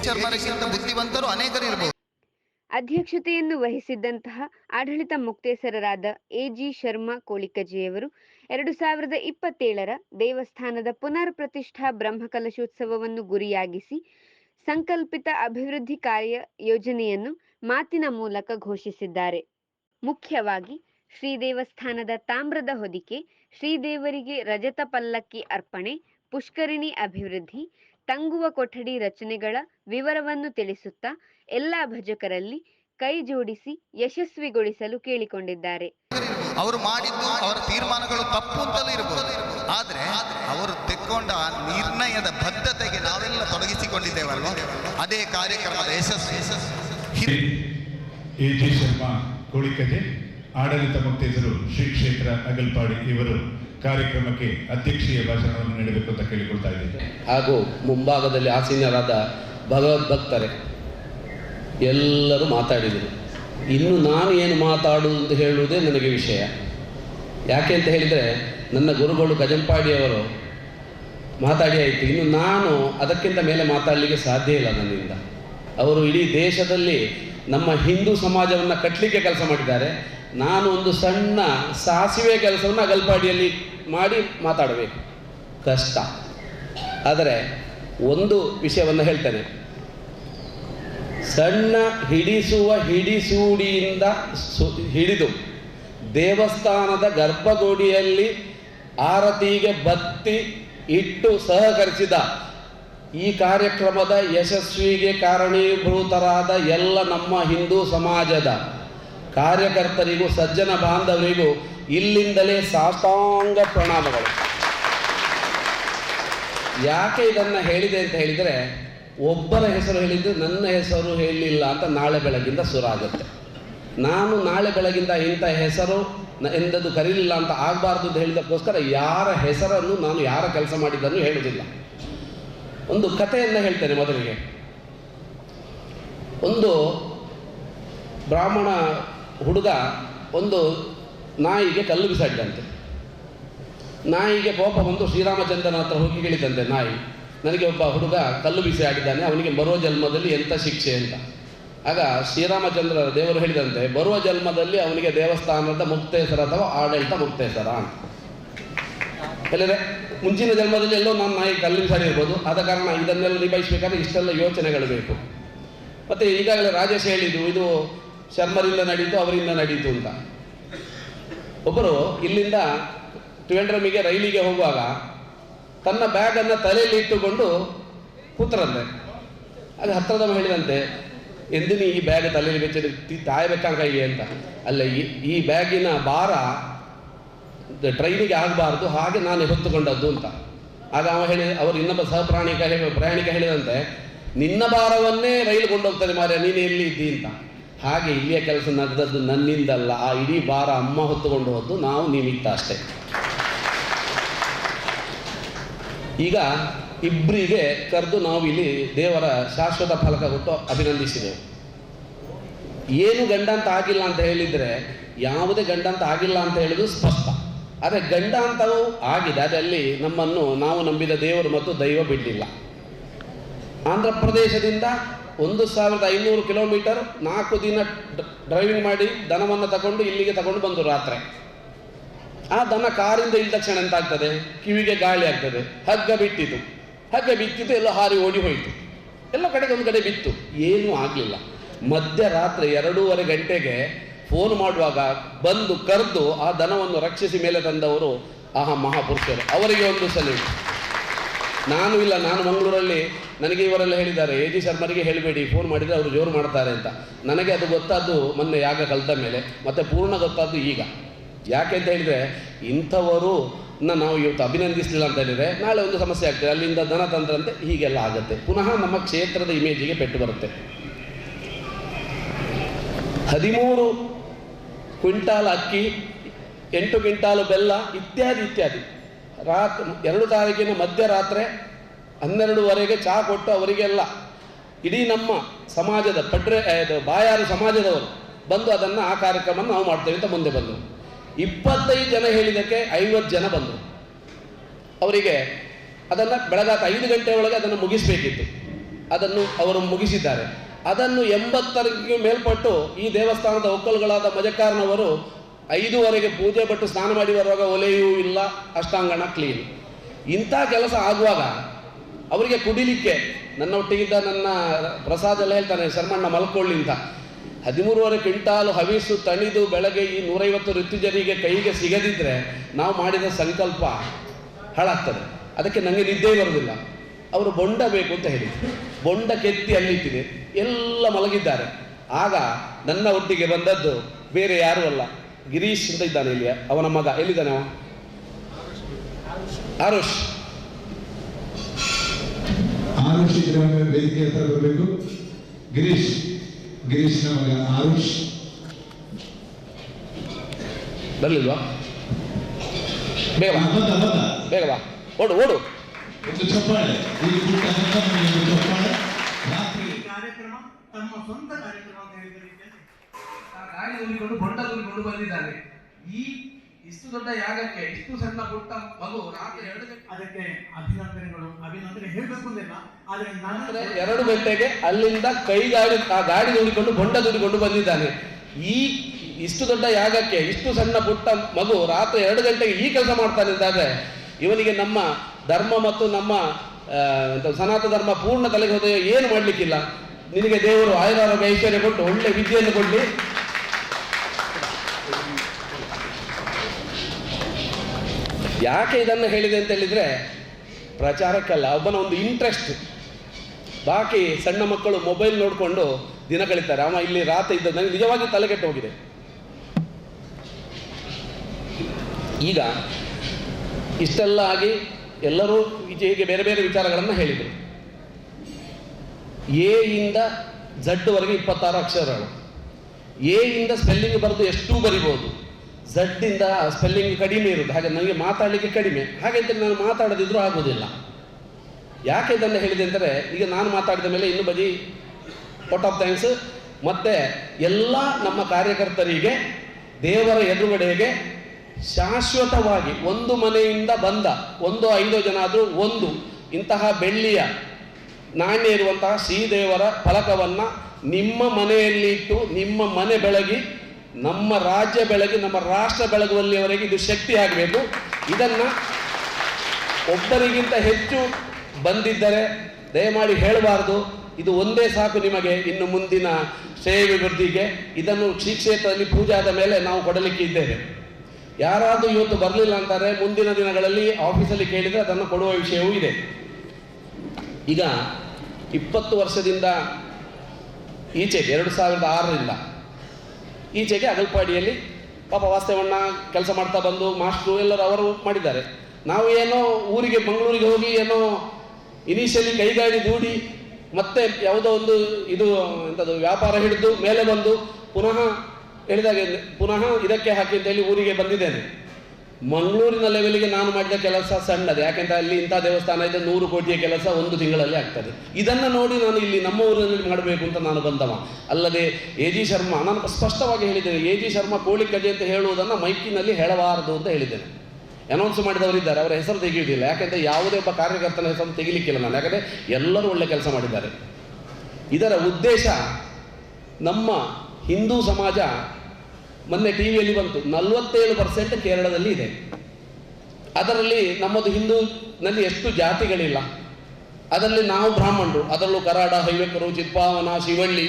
ಬುದ್ಧಿವಂತರು ಅನೇಕರು ಇರಬಹುದು ಅಧ್ಯಕ್ಷತೆಯನ್ನು ವಹಿಸಿದ್ದಂತಹ ಆಡಳಿತ ಮುಕ್ತೇಸರರಾದ ಎಜಿ ಶರ್ಮಾ ಕೋಳಿಕಜಿಯವರು ಎರಡು ಸಾವಿರದ ಇಪ್ಪತ್ತೇಳರ ದೇವಸ್ಥಾನದ ಪುನರ್ ಪ್ರತಿಷ್ಠಾ ಬ್ರಹ್ಮಕಲಶೋತ್ಸವವನ್ನು ಗುರಿಯಾಗಿಸಿ ಸಂಕಲ್ಪಿತ ಅಭಿವೃದ್ಧಿ ಕಾರ್ಯ ಯೋಜನೆಯನ್ನು ಮಾತಿನ ಮೂಲಕ ಘೋಷಿಸಿದ್ದಾರೆ. ಮುಖ್ಯವಾಗಿ ಶ್ರೀ ದೇವಸ್ಥಾನದ ತಾಮ್ರದ ಹೊದಿಕೆ ಶ್ರೀದೇವರಿಗೆ ರಜತ ಪಲ್ಲಕ್ಕಿ ಅರ್ಪಣೆ, ಪುಷ್ಕರಿಣಿ ಅಭಿವೃದ್ಧಿ ತಂಗುವ ಕೊಠಡಿ ರಚನೆಗಳ ವಿವರವನ್ನು ತಿಳಿಸುತ್ತಾ ಎಲ್ಲ ಭಜಕರಲ್ಲಿ ಕೈ ಜೋಡಿಸಿ ಯಶಸ್ವಿಗೊಳಿಸಲು ಕೇಳಿಕೊಂಡಿದ್ದಾರೆ. ಅವರು ಮಾಡಿದ್ದು ಅವರ ತೀರ್ಮಾನಗಳು ತಪ್ಪು ಅಂತಲೂ ಇರಬಹುದು ಆದ್ರೆ ಅವರು ತೆಕ್ಕೊಂಡ ಆ ನಿರ್ಣಯದ ಬದ್ಧತೆಗೆ ನಾವೆಲ್ಲ ತೊಡಗಿಸಿಕೊಂಡಿದ್ದೇವಲ್ಲ ಅದೇ ಕಾರ್ಯಕ್ರಮದ ಯಶಸ್ವಿ ಹಿರಿ- ಎ ಜಿ ಶರ್ಮಾ ಆಡಳಿತ ಶ್ರೀ ಕ್ಷೇತ್ರ ಅಗಲ್ಪಾಡಿ ಇವರು ಕಾರ್ಯಕ್ರಮಕ್ಕೆ ಅಧ್ಯಕ್ಷೀಯ ಭಾಷಣವನ್ನು ನೀಡಬೇಕು ಅಂತ ಕೇಳಿಕೊಳ್ತಾ ಇದ್ದೇನೆ. ಹಾಗೂ ಮುಂಭಾಗದಲ್ಲಿ ಆಸೀನರಾದ ಭಗವದ್ಭಕ್ತರೇ ಎಲ್ಲರೂ ಮಾತಾಡಿದರು. ಇನ್ನು ನಾನು ಏನು ಮಾತಾಡು ಅಂತ ಹೇಳುವುದೇ ನನಗೆ ವಿಷಯ. ಯಾಕೆ ಅಂತ ಹೇಳಿದರೆ, ನನ್ನ ಗುರುಗಳು ಗಜಂಪಾಡಿಯವರು ಮಾತಾಡಿ ಆಯಿತು. ಇನ್ನು ನಾನು ಅದಕ್ಕಿಂತ ಮೇಲೆ ಮಾತಾಡಲಿಕ್ಕೆ ಸಾಧ್ಯ ಇಲ್ಲ ನನ್ನಿಂದ. ಅವರು ಇಡೀ ದೇಶದಲ್ಲಿ ನಮ್ಮ ಹಿಂದೂ ಸಮಾಜವನ್ನು ಕಟ್ಟಲಿಕ್ಕೆ ಕೆಲಸ ಮಾಡಿದ್ದಾರೆ. ನಾನು ಒಂದು ಸಣ್ಣ ಸಾಸಿವೆ ಕೆಲಸವನ್ನು ಅಗಲ್ಪಾಡಿಯಲ್ಲಿ ಮಾಡಿ ಮಾತಾಡಬೇಕು. ಕಷ್ಟ. ಆದರೆ ಒಂದು ವಿಷಯವನ್ನು ಹೇಳ್ತೇನೆ. ಸಣ್ಣ ಹಿಡಿಸುವ ಹಿಡಿಸೂಡಿಯಿಂದ ಸು- ಹಿಡಿದು ದೇವಸ್ಥಾನದ ಗರ್ಭಗುಡಿಯಲ್ಲಿ ಆರತಿಗೆ ಬತ್ತಿ ಇಟ್ಟು ಸಹಕರಿಸಿದ ಈ ಕಾರ್ಯಕ್ರಮದ ಯಶಸ್ವಿಗೆ ಕಾರಣೀಭೂತರಾದ ಎಲ್ಲ ನಮ್ಮ ಹಿಂದೂ ಸಮಾಜದ ಕಾರ್ಯಕರ್ತರಿಗೂ, ಸಜ್ಜನ ಬಾಂಧವರಿಗೂ ಇಲ್ಲಿಂದಲೇ ಸಾಷ್ಟಾಂಗ ಪ್ರಣಾಮಗಳು. ಯಾಕೆ ಇದನ್ನು ಹೇಳಿದೆ ಅಂತ ಹೇಳಿದರೆ, ಒಬ್ಬರ ಹೆಸರು ಹೇಳಿದ್ದು ನನ್ನ ಹೆಸರು ಹೇಳಲಿಲ್ಲ ಅಂತ ನಾಳೆ ಬೆಳಗಿಂದ ಸುರಾಗುತ್ತೆ ನಾನು ನಾಳೆ ಬೆಳಗಿಂದ ಇಂಥ ಹೆಸರು ಎಂದದ್ದು ಕರೀಲಿಲ್ಲ ಅಂತ ಆಗಬಾರ್ದು ಅಂತ ಹೇಳಿದಕ್ಕೋಸ್ಕರ ಯಾರ ಹೆಸರನ್ನು ನಾನು ಯಾರ ಕೆಲಸ ಮಾಡಿದ್ದನ್ನು ಹೇಳುವುದಿಲ್ಲ. ಒಂದು ಕಥೆಯನ್ನು ಹೇಳ್ತೇನೆ ಮೊದಲಿಗೆ. ಒಂದು ಬ್ರಾಹ್ಮಣ ಹುಡುಗ ಒಂದು ನಾಯಿಗೆ ಕಲ್ಲು ಬಿಸಾಡಿದಂತೆ. ನಾಯಿಗೆ ಕೋಪ ಬಂದು ಶ್ರೀರಾಮಚಂದ್ರನ ಹತ್ರ ಹೋಗಿ ಕೇಳಿದಂತೆ ನಾಯಿ, ನನಗೆ ಒಬ್ಬ ಹುಡುಗ ಕಲ್ಲು ಬಿಸಿ ಆಡಿದ್ದಾನೆ ಅವನಿಗೆ ಬರುವ ಜನ್ಮದಲ್ಲಿ ಎಂಥ ಶಿಕ್ಷೆ ಅಂತ. ಆಗ ಶ್ರೀರಾಮಚಂದ್ರ ದೇವರು ಹೇಳಿದಂತೆ, ಬರುವ ಜನ್ಮದಲ್ಲಿ ಅವನಿಗೆ ದೇವಸ್ಥಾನದ ಮುಕ್ತೇಸರ ಅಥವಾ ಆಡಳಿತ ಮುಕ್ತೇಸರ ಅಂತ. ಹೇಳಿದ್ರೆ ಮುಂಚಿನ ಜನ್ಮದಲ್ಲಿ ಎಲ್ಲೋ ನಾನು ನಾಯಿ ಸರಿ ಇರ್ಬೋದು. ಆದ ಕಾರಣ ಇದನ್ನೆಲ್ಲ ನಿಭಾಯಿಸಬೇಕಾದ್ರೆ ಇಷ್ಟೆಲ್ಲ ಯೋಚನೆಗಳು ಬೇಕು. ಮತ್ತು ಈಗಾಗಲೇ ರಾಜೇಶ್ ಹೇಳಿದ್ದು, ಇದು ಶರ್ಮರಿಂದ ನಡೀತು, ಅವರಿಂದ ನಡೀತು ಅಂತ. ಒಬ್ಬರು ಇಲ್ಲಿಂದ ತ್ರಿವೆಂಡ್ರಮಿಗೆ ರೈಲಿಗೆ ಹೋಗುವಾಗ ತನ್ನ ಬ್ಯಾಗನ್ನು ತಲೆಯಲ್ಲಿ ಇಟ್ಟುಕೊಂಡು ಕೂತರಂತೆ. ಅದು ಹತ್ತಿರದ ಹೇಳಿದಂತೆ, ಎಂದಿನ ಈ ಬ್ಯಾಗ್ ತಲೆಯಲ್ಲಿ ಬೆಚ್ಚಿ ತಾಯಬೇಕಾಗಿ ಕೈಗೆ? ಅಂತ. ಅಲ್ಲ, ಈ ಈ ಬ್ಯಾಗಿನ ಭಾರ ಟ್ರೈನಿಗೆ ಆಗಬಾರ್ದು, ಹಾಗೆ ನಾನು ಹೊತ್ತುಕೊಂಡದ್ದು ಅಂತ. ಆಗ ಅವ ಹೇಳಿ, ಅವರು ಇನ್ನೊಬ್ಬ ಸಹಪ್ರಾಣಿಕ ಹೇಳಿ ಪ್ರಯಾಣಿಕ ಹೇಳಿದಂತೆ, ನಿನ್ನ ಭಾರವನ್ನೇ ರೈಲು ಕೊಂಡೋಗ್ತದೆ ಮಾರ್ಯ ನೀನು ಎಲ್ಲಿ ಇದ್ದಿ ಅಂತ. ಹಾಗೆ ಇಲ್ಲಿಯ ಕೆಲಸ ನಡೆದದ್ದು ನನ್ನಿಂದಲ್ಲ, ಆ ಇಡೀ ಭಾರ ಅಮ್ಮ ಹೊತ್ತುಕೊಂಡು ಹೋದ್ದು ನಾವು ನಿಮಿತ್ತ ಅಷ್ಟೇ. ಈಗ ಇಬ್ಬರಿಗೆ ಕರೆದು ನಾವು ಇಲ್ಲಿ ದೇವರ ಶಾಶ್ವತ ಫಲಕ ಕೊಟ್ಟು ಅಭಿನಂದಿಸಿದೆವು. ಏನು ಗಂಡಾಂತ ಆಗಿಲ್ಲ ಅಂತ ಹೇಳಿದರೆ, ಯಾವುದೇ ಗಂಡಾಂತ ಆಗಿಲ್ಲ ಅಂತ ಹೇಳಿದ್ರು ಸ್ಪಷ್ಟ. ಆದರೆ ಗಂಡಾಂತವು ಆಗಿದೆ ಅದರಲ್ಲಿ ನಮ್ಮನ್ನು ನಾವು ನಂಬಿದ ದೇವರು ಮತ್ತು ದೈವ ಬಿಟ್ಟಿಲ್ಲ. ಆಂಧ್ರ ಪ್ರದೇಶದಿಂದ ಒಂದು ಸಾವಿರದ ಐನೂರು ಕಿಲೋಮೀಟರ್ ನಾಲ್ಕು ದಿನ ಡ್ರೈವಿಂಗ್ ಮಾಡಿ ದನವನ್ನು ತಗೊಂಡು ಇಲ್ಲಿಗೆ ತಗೊಂಡು ಬಂದು ರಾತ್ರಿ. ಆ ದನ ಕಾರಿಂದ ಇಲ್ಲ ತಕ್ಷಣ ಎಂತಾಗ್ತದೆ? ಕಿವಿಗೆ ಗಾಳಿ ಆಗ್ತದೆ. ಹಗ್ಗ ಬಿಟ್ಟಿತು. ಹಗ್ಗ ಬಿತ್ತಿತು ಎಲ್ಲ ಹಾರಿ ಓಡಿ ಹೋಯಿತು. ಎಲ್ಲ ಕಡೆಗೆ ಒಂದು ಕಡೆ ಬಿತ್ತು. ಏನೂ ಆಗಲಿಲ್ಲ. ಮಧ್ಯರಾತ್ರಿ ಎರಡೂವರೆ ಗಂಟೆಗೆ ಫೋನ್ ಮಾಡುವಾಗ ಬಂದು ಕರೆದು ಆ ದನವನ್ನು ರಕ್ಷಿಸಿ ಮೇಲೆ ತಂದವರು ಆಹಾ ಮಹಾಪುರುಷರು. ಅವರಿಗೆ ಒಂದು ಸಲಹೆ. ನಾನು ಇಲ್ಲ, ನಾನು ಮಂಗಳೂರಲ್ಲಿ ನನಗೆ ಇವರೆಲ್ಲ ಹೇಳಿದ್ದಾರೆ, ಎ. ಜಿ. ಶರ್ಮರಿಗೆ ಹೇಳಬೇಡಿ, ಫೋನ್ ಮಾಡಿದರೆ ಅವರು ಜೋರು ಮಾಡ್ತಾರೆ ಅಂತ. ನನಗೆ ಅದು ಗೊತ್ತಾದ್ದು ಮೊನ್ನೆ ಯಾಗ ಕಲಿತ ಮೇಲೆ, ಮತ್ತು ಪೂರ್ಣ ಗೊತ್ತಾದ್ದು ಈಗ. ಯಾಕೆ ಅಂತ ಹೇಳಿದರೆ, ಇಂಥವರು ನಾವು ಇವತ್ತು ಅಭಿನಂದಿಸಲಿಲ್ಲ ಅಂತ ಹೇಳಿದರೆ, ನಾಳೆ ಒಂದು ಸಮಸ್ಯೆ ಆಗ್ತದೆ, ಅಲ್ಲಿಂದ ಅಂತ ಹೀಗೆಲ್ಲ ಆಗುತ್ತೆ. ಪುನಃ ನಮ್ಮ ಕ್ಷೇತ್ರದ ಇಮೇಜಿಗೆ ಪೆಟ್ಟು ಬರುತ್ತೆ. ಹದಿಮೂರು ಕ್ವಿಂಟಾಲ್ ಅಕ್ಕಿ, ಎಂಟು ಕ್ವಿಂಟಾಲು ಬೆಲ್ಲ, ಇತ್ಯಾದಿ ಇತ್ಯಾದಿ. ರಾತ್, ಎರಡು ತಾರೀಕಿನ ಮಧ್ಯರಾತ್ರಿ ಹನ್ನೆರಡುವರೆಗೆ ಚಹಾ ಕೊಟ್ಟು ಅವರಿಗೆಲ್ಲ, ಇಡೀ ನಮ್ಮ ಸಮಾಜದ ಪಡ್ರೆ ಬಾಯಾರು ಸಮಾಜದವರು ಬಂದು ಅದನ್ನು ಆ ಕಾರ್ಯಕ್ರಮ ನಾವು ಮಾಡ್ತೇವೆ ಅಂತ ಮುಂದೆ ಬಂದರು. ಇಪ್ಪತ್ತೈದು ಜನ ಹೇಳಿದ್ದಕ್ಕೆ ಐವತ್ತು ಜನ ಬಂದರು. ಅವರಿಗೆ ಅದನ್ನು ಬೆಳಗಾತ ಐದು ಗಂಟೆ ಒಳಗೆ ಅದನ್ನು ಮುಗಿಸಬೇಕಿತ್ತು. ಅದನ್ನು ಅವರು ಮುಗಿಸಿದ್ದಾರೆ. ಅದನ್ನು ಎಂಬತ್ತರಿಗೆ ಮೇಲ್ಪಟ್ಟು ಈ ದೇವಸ್ಥಾನದ ಒಕ್ಕಲುಗಳಾದ ಮಜಕಾರ್ನವರು ಐದೂವರೆಗೆ ಪೂಜೆ ಪಟ್ಟು ಸ್ನಾನ ಮಾಡಿ ಬರುವಾಗ ಒಲೆಯೂ ಇಲ್ಲ, ಅಷ್ಟಾಂಗಣ ಕ್ಲೀನ್ ಇಂಥ ಕೆಲಸ ಆಗುವಾಗ ಅವರಿಗೆ ಕುಡಿಲಿಕ್ಕೆ, ನನ್ನ ಒಟ್ಟಿಗಿದ್ದ ನನ್ನ ಪ್ರಸಾದ ಎಲ್ಲ ಹೇಳ್ತಾನೆ, ಶರ್ಮಣ್ಣ ಮಲ್ಕೊಳ್ಳಿ ಅಂತ. ಹದಿಮೂರುವರೆ ಕ್ವಿಂಟಾಲು ಹವಿಸು ತಣಿದು ಬೆಳಗ್ಗೆ ಈ ನೂರೈವತ್ತು ಋತುಜರಿಗೆ ಕೈಗೆ ಸಿಗದಿದ್ದರೆ ನಾವು ಮಾಡಿದ ಸಂಕಲ್ಪ ಹಾಳಾಗ್ತದೆ. ಅದಕ್ಕೆ ನನಗೆ ನಿದ್ದೆ ಬರೋದಿಲ್ಲ ಅವರು ಬೊಂಡ ಬೇಕು ಅಂತ ಹೇಳಿ ಬೊಂಡ ಕೆತ್ತಿ ಅಲ್ಲಿಟ್ಟಿದೆ. ಎಲ್ಲ ಮಲಗಿದ್ದಾರೆ. ಆಗ ನನ್ನ ಒಟ್ಟಿಗೆ ಬಂದದ್ದು ಬೇರೆ ಯಾರೂ ಅಲ್ಲ. ಗಿರೀಶ್ ಅಂತ ಇದ್ದಾನೆ ಇಲ್ಲಿ ಅವನ ಮಗ. ಎಲ್ಲಿದ್ದಾನೆ ಅವ? ಆರುಷ್. ಆರುಷ್ ವೇದಿಕೆ ಹತ್ರ ಬರಬೇಕು. ಗಿರೀಶ್. ಗಿರೀಶ್ನ ಮಗ ಆರುಷ್. ಬರಲಿಲ್ವಾ? ಬೇಗ ಬಾ. ಬೇಗ ಬಾ. ಓಡು ಓಡು. ಒಂದು ಚಪ್ಪಾಳೆ ಈ ಪುಟ್ಟ ಒಂದು ಚಪ್ಪಾಳೆ ರಾತ್ರಿ ಕಾರ್ಯಕ್ರಮ ತಮ್ಮ ಸ್ವಂತ ಕಾರ್ಯಕ್ರಮ ಅಂತ ಹೇಳಿದರೆ ಗಾಳಿ ಊರಿಕೊಂಡು ಬೊಂಡ ಊರಿಕೊಂಡು ಬಂದಿದ್ದಾರೆ. ಈ ಇಷ್ಟು ದೊಡ್ಡ ಯಾಗಕ್ಕೆ ಇಷ್ಟು ಸಣ್ಣ ಪುಟ್ಟ ಮಗು ರಾತ್ರಿ ಎರಡು ಅದಕ್ಕೆ ಅಭಿನಂದನೆಗಳು. ಅಭಿನಂದನೆ ಹೇಳಬೇಕು ಅಂದಿಲ್ಲ ಆದರೆ ನನ್ನ ಎರಡು ಗಂಟೆಗೆ ಅಲ್ಲಿಂದ ಕೈ ಗಾಡಿ ಆ ಗಾಡಿ ನೋಡಿಕೊಂಡು ಬೊಂಡ ದುಡಿಕೊಂಡು ಬಂದಿದ್ದಾನೆ. ಈ ಇಷ್ಟು ದೊಡ್ಡ ಯಾಗಕ್ಕೆ ಇಷ್ಟು ಸಣ್ಣ ಪುಟ್ಟ ಮಗು ರಾತ್ರಿ ಎರಡು ಗಂಟೆಗೆ ಈ ಕೆಲಸ ಮಾಡ್ತಾನೆ ಇದ್ದಾಗ ಇವನಿಗೆ ನಮ್ಮ ಧರ್ಮ ಮತ್ತು ನಮ್ಮ ಸನಾತನ ಧರ್ಮ ಪೂರ್ಣ ತಲೆಗೆ ಹೋದ ಏನು ಮಾಡ್ಲಿಕ್ಕಿಲ್ಲ. ನಿನಗೆ ದೇವರು ಆಯುರಾರೋಗ್ಯ ಐಶ್ವರ್ಯ ಕೊಟ್ಟು ಒಳ್ಳೆ ವಿದ್ಯೆಯನ್ನು ಕೊಡ್ಲಿ. ಯಾಕೆ ಇದನ್ನು ಹೇಳಿದೆ ಅಂತ ಹೇಳಿದ್ರೆ, ಪ್ರಚಾರಕ್ಕಲ್ಲ, ಒಬ್ಬನ ಒಂದು ಇಂಟ್ರೆಸ್ಟ್ ಬಾಕಿ ಸಣ್ಣ ಮಕ್ಕಳು ಮೊಬೈಲ್ ನೋಡಿಕೊಂಡು ದಿನ ಕಳೀತಾರೆ. ಅವ ಇಲ್ಲಿ ರಾತ್ರಿ ಇದ್ದ ನನಗೆ ನಿಜವಾಗಿ ತಲೆಗೆಟ್ಟು ಹೋಗಿದೆ. ಈಗ, ಇಷ್ಟೆಲ್ಲ ಆಗಿ ಎಲ್ಲರೂ ಹೀಗೆ ಬೇರೆ ಬೇರೆ ವಿಚಾರಗಳನ್ನು ಹೇಳಿದರು. ಎ ಇಂದ ಝಡ್ವರೆಗೆ ಇಪ್ಪತ್ತಾರು ಅಕ್ಷರಗಳು. ಎ ಇಂದ ಸ್ಪೆಲ್ಲಿಂಗ್ ಬರೆದು ಎಷ್ಟು ಬರಿಬೋದು. ಝಡ್ ಇಂದ ಸ್ಪೆಲ್ಲಿಂಗ್ ಕಡಿಮೆ ಇರುತ್ತೆ ಹಾಗೆ ನನಗೆ ಮಾತಾಡಲಿಕ್ಕೆ ಕಡಿಮೆ. ಹಾಗೆ ಅಂತ ನಾನು ಮಾತಾಡದಿದ್ರೂ ಆಗೋದಿಲ್ಲ ಯಾಕೆ ಇದನ್ನು ಹೇಳಿದೆ ಅಂದರೆ, ಈಗ ನಾನು ಮಾತಾಡಿದ ಮೇಲೆ ಇನ್ನು ಬದಿ ಔಟ್ ಆಫ್ ಥ್ಯಾಂಕ್ಸ್, ಮತ್ತೆ ಎಲ್ಲ ನಮ್ಮ ಕಾರ್ಯಕರ್ತರಿಗೆ, ದೇವರ ಎದುರುಗಡೆಗೆ ಶಾಶ್ವತವಾಗಿ ಒಂದು ಮನೆಯಿಂದ ಬಂದ ಒಂದು ಐದು ಜನ ಆದರೂ ಒಂದು ಇಂತಹ ಬೆಳ್ಳಿಯ ನಾಣ್ಯ ಇರುವಂತಹ ಶ್ರೀದೇವರ ಫಲಕವನ್ನು ನಿಮ್ಮ ಮನೆಯಲ್ಲಿಟ್ಟು ನಿಮ್ಮ ಮನೆ ಬೆಳಗಿ ನಮ್ಮ ರಾಜ್ಯ ಬೆಳಗಿ ನಮ್ಮ ರಾಷ್ಟ್ರ ಬೆಳಗುವಲ್ಲಿಯವರೆಗೆ ಇದು ಶಕ್ತಿ ಆಗಬೇಕು. ಇದನ್ನು ಒಬ್ಬರಿಗಿಂತ ಹೆಚ್ಚು ಬಂದಿದ್ದರೆ ದಯಮಾಡಿ ಹೇಳಬಾರ್ದು. ಇದು ಒಂದೇ ಸಾಕು ನಿಮಗೆ. ಇನ್ನು ಮುಂದಿನ ಶ್ರೇಯಾಭಿವೃದ್ಧಿಗೆ ಇದನ್ನು ಶ್ರೀಕ್ಷೇತ್ರದಲ್ಲಿ ಪೂಜಾದ ಮೇಲೆ ನಾವು ಕೊಡಲಿಕ್ಕೆ ಇದ್ದೇವೆ. ಯಾರಾದರೂ ಇವತ್ತು ಬರಲಿಲ್ಲ ಅಂತಾರೆ, ಮುಂದಿನ ದಿನಗಳಲ್ಲಿ ಆಫೀಸಲ್ಲಿ ಕೇಳಿದರೆ ಅದನ್ನು ಕೊಡುವ ವಿಷಯವೂ ಇದೆ. ಈಗ ಇಪ್ಪತ್ತು ವರ್ಷದಿಂದ ಈಚೆಗೆ, ಎರಡು ಸಾವಿರದ ಆರರಿಂದ ಈಚೆಗೆ ಅಗಲ್ಪಾಡಿಯಲ್ಲಿ ಪಾಪ ವಾಸ್ತವಣ್ಣ ಕೆಲಸ ಮಾಡ್ತಾ ಬಂದು ಮಾಸ್ಟ್ರು ಎಲ್ಲರೂ ಅವರು ಮಾಡಿದ್ದಾರೆ. ನಾವು ಏನೋ ಊರಿಗೆ, ಮಂಗಳೂರಿಗೆ ಹೋಗಿ ಏನೋ ಇನಿಷಿಯಲಿ ಕೈಗಾಡಿ ದೂಡಿ ಮತ್ತೆ ಯಾವುದೋ ಒಂದು ಇದು ಎಂಥದ್ದು ವ್ಯಾಪಾರ ಹಿಡಿದು ಮೇಲೆ ಬಂದು ಪುನಃ ಹೇಳಿದಾಗೆ ಪುನಃ ಇದಕ್ಕೆ ಹಾಕಿ ಅಂತ ಹೇಳಿ ಊರಿಗೆ ಬಂದಿದ್ದೇನೆ. ಮಂಗಳೂರಿನ ಲೆವೆಲ್ಗೆ ನಾನು ಮಾಡಿದ ಕೆಲಸ ಸಣ್ಣದು. ಯಾಕೆಂದರೆ ಅಲ್ಲಿ ಇಂಥ ದೇವಸ್ಥಾನ ಇದೆ, ನೂರು ಕೋಟಿಯ ಕೆಲಸ ಒಂದು ತಿಂಗಳಲ್ಲಿ ಆಗ್ತದೆ. ಇದನ್ನು ನೋಡಿ ನಾನು ಇಲ್ಲಿ ನಮ್ಮ ಊರಿನಲ್ಲಿ ಮಾಡಬೇಕು ಅಂತ ನಾನು ಬಂದವ. ಅಲ್ಲದೆ ಎ ಜಿ ಶರ್ಮಾ, ನಾನು ಸ್ಪಷ್ಟವಾಗಿ ಹೇಳಿದ್ದೇನೆ, ಎ ಜಿ ಶರ್ಮಾ ಕೋಳಿ ಕಜೆ ಅಂತ ಹೇಳುವುದನ್ನು ಮೈಕಿನಲ್ಲಿ ಹೇಳಬಾರದು ಅಂತ ಹೇಳಿದ್ದೇನೆ. ಅನೌನ್ಸ್ ಮಾಡಿದವರಿದ್ದಾರೆ, ಅವರ ಹೆಸರು ತೆಗೆಯುವುದಿಲ್ಲ. ಯಾಕೆಂದರೆ ಯಾವುದೇ ಒಬ್ಬ ಕಾರ್ಯಕರ್ತನ ಹೆಸರು ತೆಗಿಲಿಕ್ಕಿಲ್ಲ ನಾನು. ಯಾಕಂದರೆ ಎಲ್ಲರೂ ಒಳ್ಳೆ ಕೆಲಸ ಮಾಡಿದ್ದಾರೆ. ಇದರ ಉದ್ದೇಶ ನಮ್ಮ ಹಿಂದೂ ಸಮಾಜ ಮೊನ್ನೆ ಟಿ ವಿಯಲ್ಲಿ ಬಂತು. ನಲವತ್ತೇಳು ಪರ್ಸೆಂಟ್ ಕೇರಳದಲ್ಲಿ ಇದೆ. ಅದರಲ್ಲಿ ನಮ್ಮದು ಹಿಂದೂನಲ್ಲಿ ಎಷ್ಟು ಜಾತಿಗಳಿಲ್ಲ. ಅದರಲ್ಲಿ ನಾವು ಬ್ರಾಹ್ಮಣರು. ಅದರಲ್ಲೂ ಕರಾಡ, ಹೈವೇಕರು, ಚಿತ್ಪಾವನ, ಶಿವಳ್ಳಿ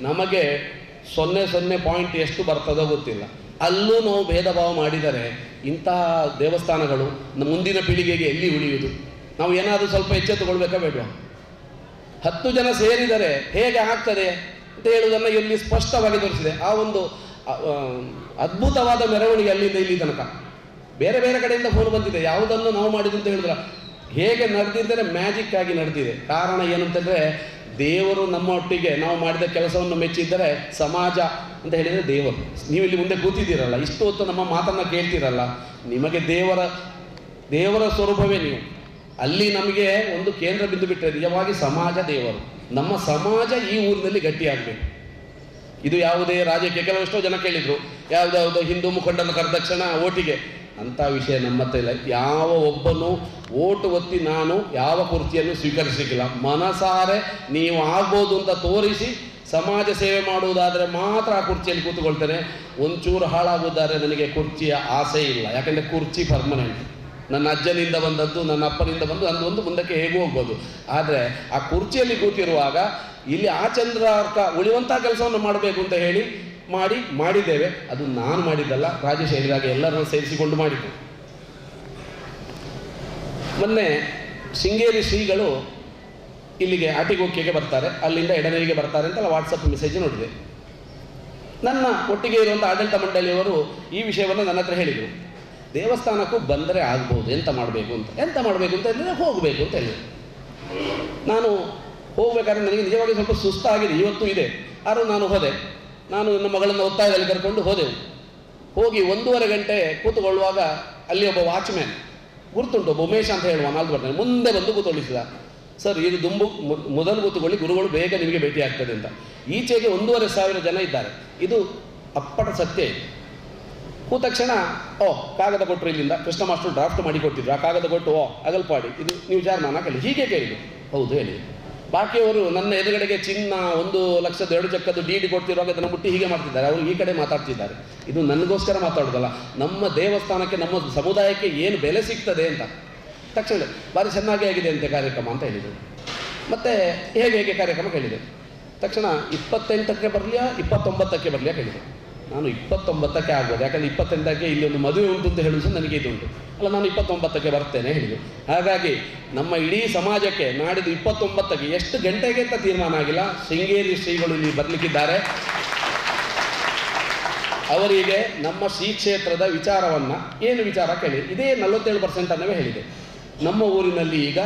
ನಮಗೆ ಸೊನ್ನೆ ಸೊನ್ನೆ ಪಾಯಿಂಟ್ ಎಷ್ಟು ಬರ್ತದೋ ಗೊತ್ತಿಲ್ಲ. ಅಲ್ಲೂ ನಾವು ಭೇದ ಭಾವ ಮಾಡಿದರೆ ಇಂತಹ ದೇವಸ್ಥಾನಗಳು ಮುಂದಿನ ಪೀಳಿಗೆಗೆ ಎಲ್ಲಿ ಉಳಿಯುವುದು? ನಾವು ಏನಾದರೂ ಸ್ವಲ್ಪ ಎಚ್ಚೆತ್ತುಕೊಳ್ಬೇಕಾ ಬೇಡವಾ? ಹತ್ತು ಜನ ಸೇರಿದರೆ ಹೇಗೆ ಆಗ್ತದೆ? ಅಂತ ಹೇಳುವುದನ್ನು ಇಲ್ಲಿ ಸ್ಪಷ್ಟವಾಗಿ ತೋರಿಸಿದೆ. ಆ ಒಂದು ಅದ್ಭುತವಾದ ಮೆರವಣಿಗೆ ಅಲ್ಲಿಂದ ಇಲ್ಲಿ ತನಕ. ಬೇರೆ ಬೇರೆ ಕಡೆಯಿಂದ ಫೋನ್ ಬಂದಿದೆ. ಯಾವುದನ್ನು ನಾವು ಮಾಡಿದ್ದು ಅಂತ ಹೇಳಿದ್ರ, ಹೇಗೆ ನಡೆದಿದ್ದರೆ ಮ್ಯಾಜಿಕ್ ಆಗಿ ನಡೆದಿದೆ. ಕಾರಣ ಏನಂತಂದರೆ ದೇವರು ನಮ್ಮ ಒಟ್ಟಿಗೆ ನಾವು ಮಾಡಿದ ಕೆಲಸವನ್ನು ಮೆಚ್ಚಿದ್ದರೆ ಸಮಾಜ ಅಂತ ಹೇಳಿದರೆ ದೇವರು. ನೀವು ಇಲ್ಲಿ ಮುಂದೆ ಕೂತಿದ್ದೀರಲ್ಲ, ಇಷ್ಟು ಹೊತ್ತು ನಮ್ಮ ಮಾತನ್ನು ಕೇಳ್ತೀರಲ್ಲ. ನಿಮಗೆ ದೇವರ ದೇವರ ಸ್ವರೂಪವೇ ನೀವು. ಅಲ್ಲಿ ನಮಗೆ ಒಂದು ಕೇಂದ್ರ ಬಿಂದು ಬಿಟ್ಟರೆ ನಿಜವಾಗಿ ಸಮಾಜ ದೇವರು. ನಮ್ಮ ಸಮಾಜ ಈ ಊರಿನಲ್ಲಿ ಗಟ್ಟಿಯಾಗಬೇಕು. ಇದು ಯಾವುದೇ ರಾಜಕೀಯ, ಕೆಲವೆಷ್ಟೋ ಜನ ಕೇಳಿದ್ರು ಯಾವುದ್ಯಾವುದೋ ಹಿಂದೂ ಮುಖಂಡನ ಕರೆದ ತಕ್ಷಣ ಓಟಿಗೆ. ಅಂಥ ವಿಷಯ ನಮ್ಮ ಇಲ್ಲ. ಯಾವ ಒಬ್ಬನು ಓಟು ಒತ್ತಿ ನಾನು ಯಾವ ಕುರ್ಚಿಯನ್ನು ಸ್ವೀಕರಿಸಲಿಕ್ಕಿಲ್ಲ. ಮನಸಾರೆ ನೀವು ಆಗ್ಬೋದು ಅಂತ ತೋರಿಸಿ ಸಮಾಜ ಸೇವೆ ಮಾಡುವುದಾದರೆ ಮಾತ್ರ ಆ ಕುರ್ಚಿಯಲ್ಲಿ ಕೂತ್ಕೊಳ್ತೇನೆ. ಒಂಚೂರು ಹಾಳಾಗುವುದಾದ್ರೆ ನನಗೆ ಕುರ್ಚಿಯ ಆಸೆ ಇಲ್ಲ. ಯಾಕಂದರೆ ಕುರ್ಚಿ ಪರ್ಮನೆಂಟ್ ನನ್ನ ಅಜ್ಜನಿಂದ ಬಂದದ್ದು, ನನ್ನ ಅಪ್ಪನಿಂದ ಬಂದು ಅಂದು ಒಂದು ಮುಂದಕ್ಕೆ ಹೇಗೂ ಹೋಗ್ಬೋದು. ಆದರೆ ಆ ಕುರ್ಚಿಯಲ್ಲಿ ಕೂತಿರುವಾಗ ಇಲ್ಲಿ ಆ ಚಂದ್ರಾರ್ಕ ಉಳಿಯುವಂಥ ಕೆಲಸವನ್ನು ಮಾಡಬೇಕು ಅಂತ ಹೇಳಿ ಮಾಡಿ ಮಾಡಿದ್ದೇವೆ. ಅದು ನಾನು ಮಾಡಿದ್ದಲ್ಲ, ರಾಜೇಶ್ ಹೇಳಿದಾಗ ಎಲ್ಲರನ್ನು ಸೇರಿಸಿಕೊಂಡು ಮಾಡಿದ್ದು. ಮೊನ್ನೆ ಶೃಂಗೇರಿ ಶ್ರೀಗಳು ಇಲ್ಲಿಗೆ ಆಟಿಗೋಕೆಗೆ ಬರ್ತಾರೆ, ಅಲ್ಲಿಂದ ಎಡನೇರಿಗೆ ಬರ್ತಾರೆ ಅಂತ ವಾಟ್ಸಪ್ ಮೆಸೇಜ್ ನೋಡಿದೆ. ನನ್ನ ಒಟ್ಟಿಗೆ ಇರುವಂಥ ಆಡಳಿತ ಮಂಡಳಿಯವರು ಈ ವಿಷಯವನ್ನು ನನ್ನ ಹತ್ರ ಹೇಳಿದರು. ದೇವಸ್ಥಾನಕ್ಕೂ ಬಂದರೆ ಆಗ್ಬೋದು, ಎಂತ ಮಾಡಬೇಕು ಅಂತ. ಎಂತ ಮಾಡಬೇಕು ಅಂತ ಹೇಳಿದರೆ ಹೋಗಬೇಕು ಅಂತ ಹೇಳಿದೆ ನಾನು ಹೋಗ್ಬೇಕಾದ್ರೆ ನನಗೆ ನಿಜವಾಗಿ ಸ್ವಲ್ಪ ಸುಸ್ತಾಗಿದೆ, ಇವತ್ತು ಇದೆ. ಆದರೂ ನಾನು ಹೋದೆ. ನಾನು ನನ್ನ ಮಗಳನ್ನು ಒತ್ತಾಯದಲ್ಲಿ ಕರ್ಕೊಂಡು ಹೋದೆವು ಹೋಗಿ ಒಂದೂವರೆ ಗಂಟೆ ಕೂತುಕೊಳ್ಳುವಾಗ ಅಲ್ಲಿ ಒಬ್ಬ ವಾಚ್ಮ್ಯಾನ್ ಗುರ್ತುಂಟು, ಒಬ್ಬ ಉಮೇಶ್ ಅಂತ ಹೇಳುವ ನಾಲ್ಕು ಬರ್ತಾನೆ ಮುಂದೆ ಬಂದು ಕೂತುಕೊಳ್ಳಿಸಿದ. ಸರ್, ಇದು ದುಂಬು ಮೊದಲು ಕೂತುಕೊಳ್ಳಿ, ಗುರುಗಳು ಬೇಗ ನಿಮಗೆ ಭೇಟಿ ಆಗ್ತದೆ ಅಂತ. ಈಚೆಗೆ ಒಂದೂವರೆ ಸಾವಿರ ಜನ ಇದ್ದಾರೆ. ಇದು ಅಪ್ಪಟ ಸತ್ಯ ಕೂತ ತಕ್ಷಣ, ಓ, ಕಾಗದ ಕೊಟ್ಟರು ಇಲ್ಲಿಂದ. ಕೃಷ್ಣ ಮಾಸ್ಟರ್ ಡ್ರಾಫ್ಟ್ ಮಾಡಿ ಕೊಟ್ಟಿದ್ರು. ಆ ಕಾಗದ ಕೊಟ್ಟು, ಓ ಅಗಲ್ಪಾಡಿ ಇದು ನೀವು ಜಾರ ನಾನು ಹಾಕಲಿ ಹೀಗೆ ಕೇಳಿದ್ರು ಹೌದು, ಹೇಳಿ. ಬಾಕಿಯವರು ನನ್ನ ಎದುರುಗಡೆಗೆ ಚಿನ್ನ, ಒಂದು ಲಕ್ಷದ ಎರಡು ಚಕ್ಕದ್ದು ಡಿ ಡಿ ಕೊಡ್ತಿರುವಾಗ ಅದನ್ನು ಮುಟ್ಟಿ ಹೀಗೆ ಮಾಡ್ತಿದ್ದಾರೆ. ಅವರು ಈ ಕಡೆ ಮಾತಾಡ್ತಿದ್ದಾರೆ. ಇದು ನನಗೋಸ್ಕರ ಮಾತಾಡೋದಲ್ಲ. ನಮ್ಮ ದೇವಸ್ಥಾನಕ್ಕೆ, ನಮ್ಮ ಸಮುದಾಯಕ್ಕೆ ಏನು ಬೆಲೆ ಸಿಗ್ತದೆ ಅಂತ. ತಕ್ಷಣ ಭಾರಿ ಚೆನ್ನಾಗಿ ಆಗಿದೆ ಅಂತೆ ಕಾರ್ಯಕ್ರಮ ಅಂತ ಹೇಳಿದರು. ಮತ್ತೆ ಹೇಗೆ ಹೇಗೆ ಕಾರ್ಯಕ್ರಮ ಕೇಳಿದೆ? ತಕ್ಷಣ ಇಪ್ಪತ್ತೆಂಟಕ್ಕೆ ಬರಲಿಯಾ, ಇಪ್ಪತ್ತೊಂಬತ್ತಕ್ಕೆ ಬರಲಿಯಾ ಕೇಳಿದೆ. ನಾನು ಇಪ್ಪತ್ತೊಂಬತ್ತಕ್ಕೆ ಆಗ್ಬೋದು. ಯಾಕಂದರೆ ಇಪ್ಪತ್ತೆಂಟಕ್ಕೆ ಇಲ್ಲಿ ಒಂದು ಮದುವೆ ಉಂಟು ಅಂತ ಹೇಳುವುದು ನನಗೆ ನನಗೆ ಇದುಂಟು. ಅಲ್ಲ, ನಾನು ಇಪ್ಪತ್ತೊಂಬತ್ತಕ್ಕೆ ಬರ್ತೇನೆ ಹೇಳಿದರು. ಹಾಗಾಗಿ ನಮ್ಮ ಇಡೀ ಸಮಾಜಕ್ಕೆ ನಾಡಿದ್ದು ಇಪ್ಪತ್ತೊಂಬತ್ತಕ್ಕೆ ಎಷ್ಟು ಗಂಟೆಗೆ ಅಂತ ತೀರ್ಮಾನ ಆಗಿಲ್ಲ. ಶೃಂಗೇರಿ ಶ್ರೀಗಳು ಇಲ್ಲಿ ಬರಲಿಕ್ಕಿದ್ದಾರೆ. ಅವರಿಗೆ ನಮ್ಮ ಶ್ರೀ ಕ್ಷೇತ್ರದ ವಿಚಾರವನ್ನು ಏನು ವಿಚಾರ ಕೇಳಿ. ಇದೇ ನಲವತ್ತೇಳು ಪರ್ಸೆಂಟ್ ಅನ್ನವೇ ಹೇಳಿದೆ. ನಮ್ಮ ಊರಿನಲ್ಲಿ ಈಗ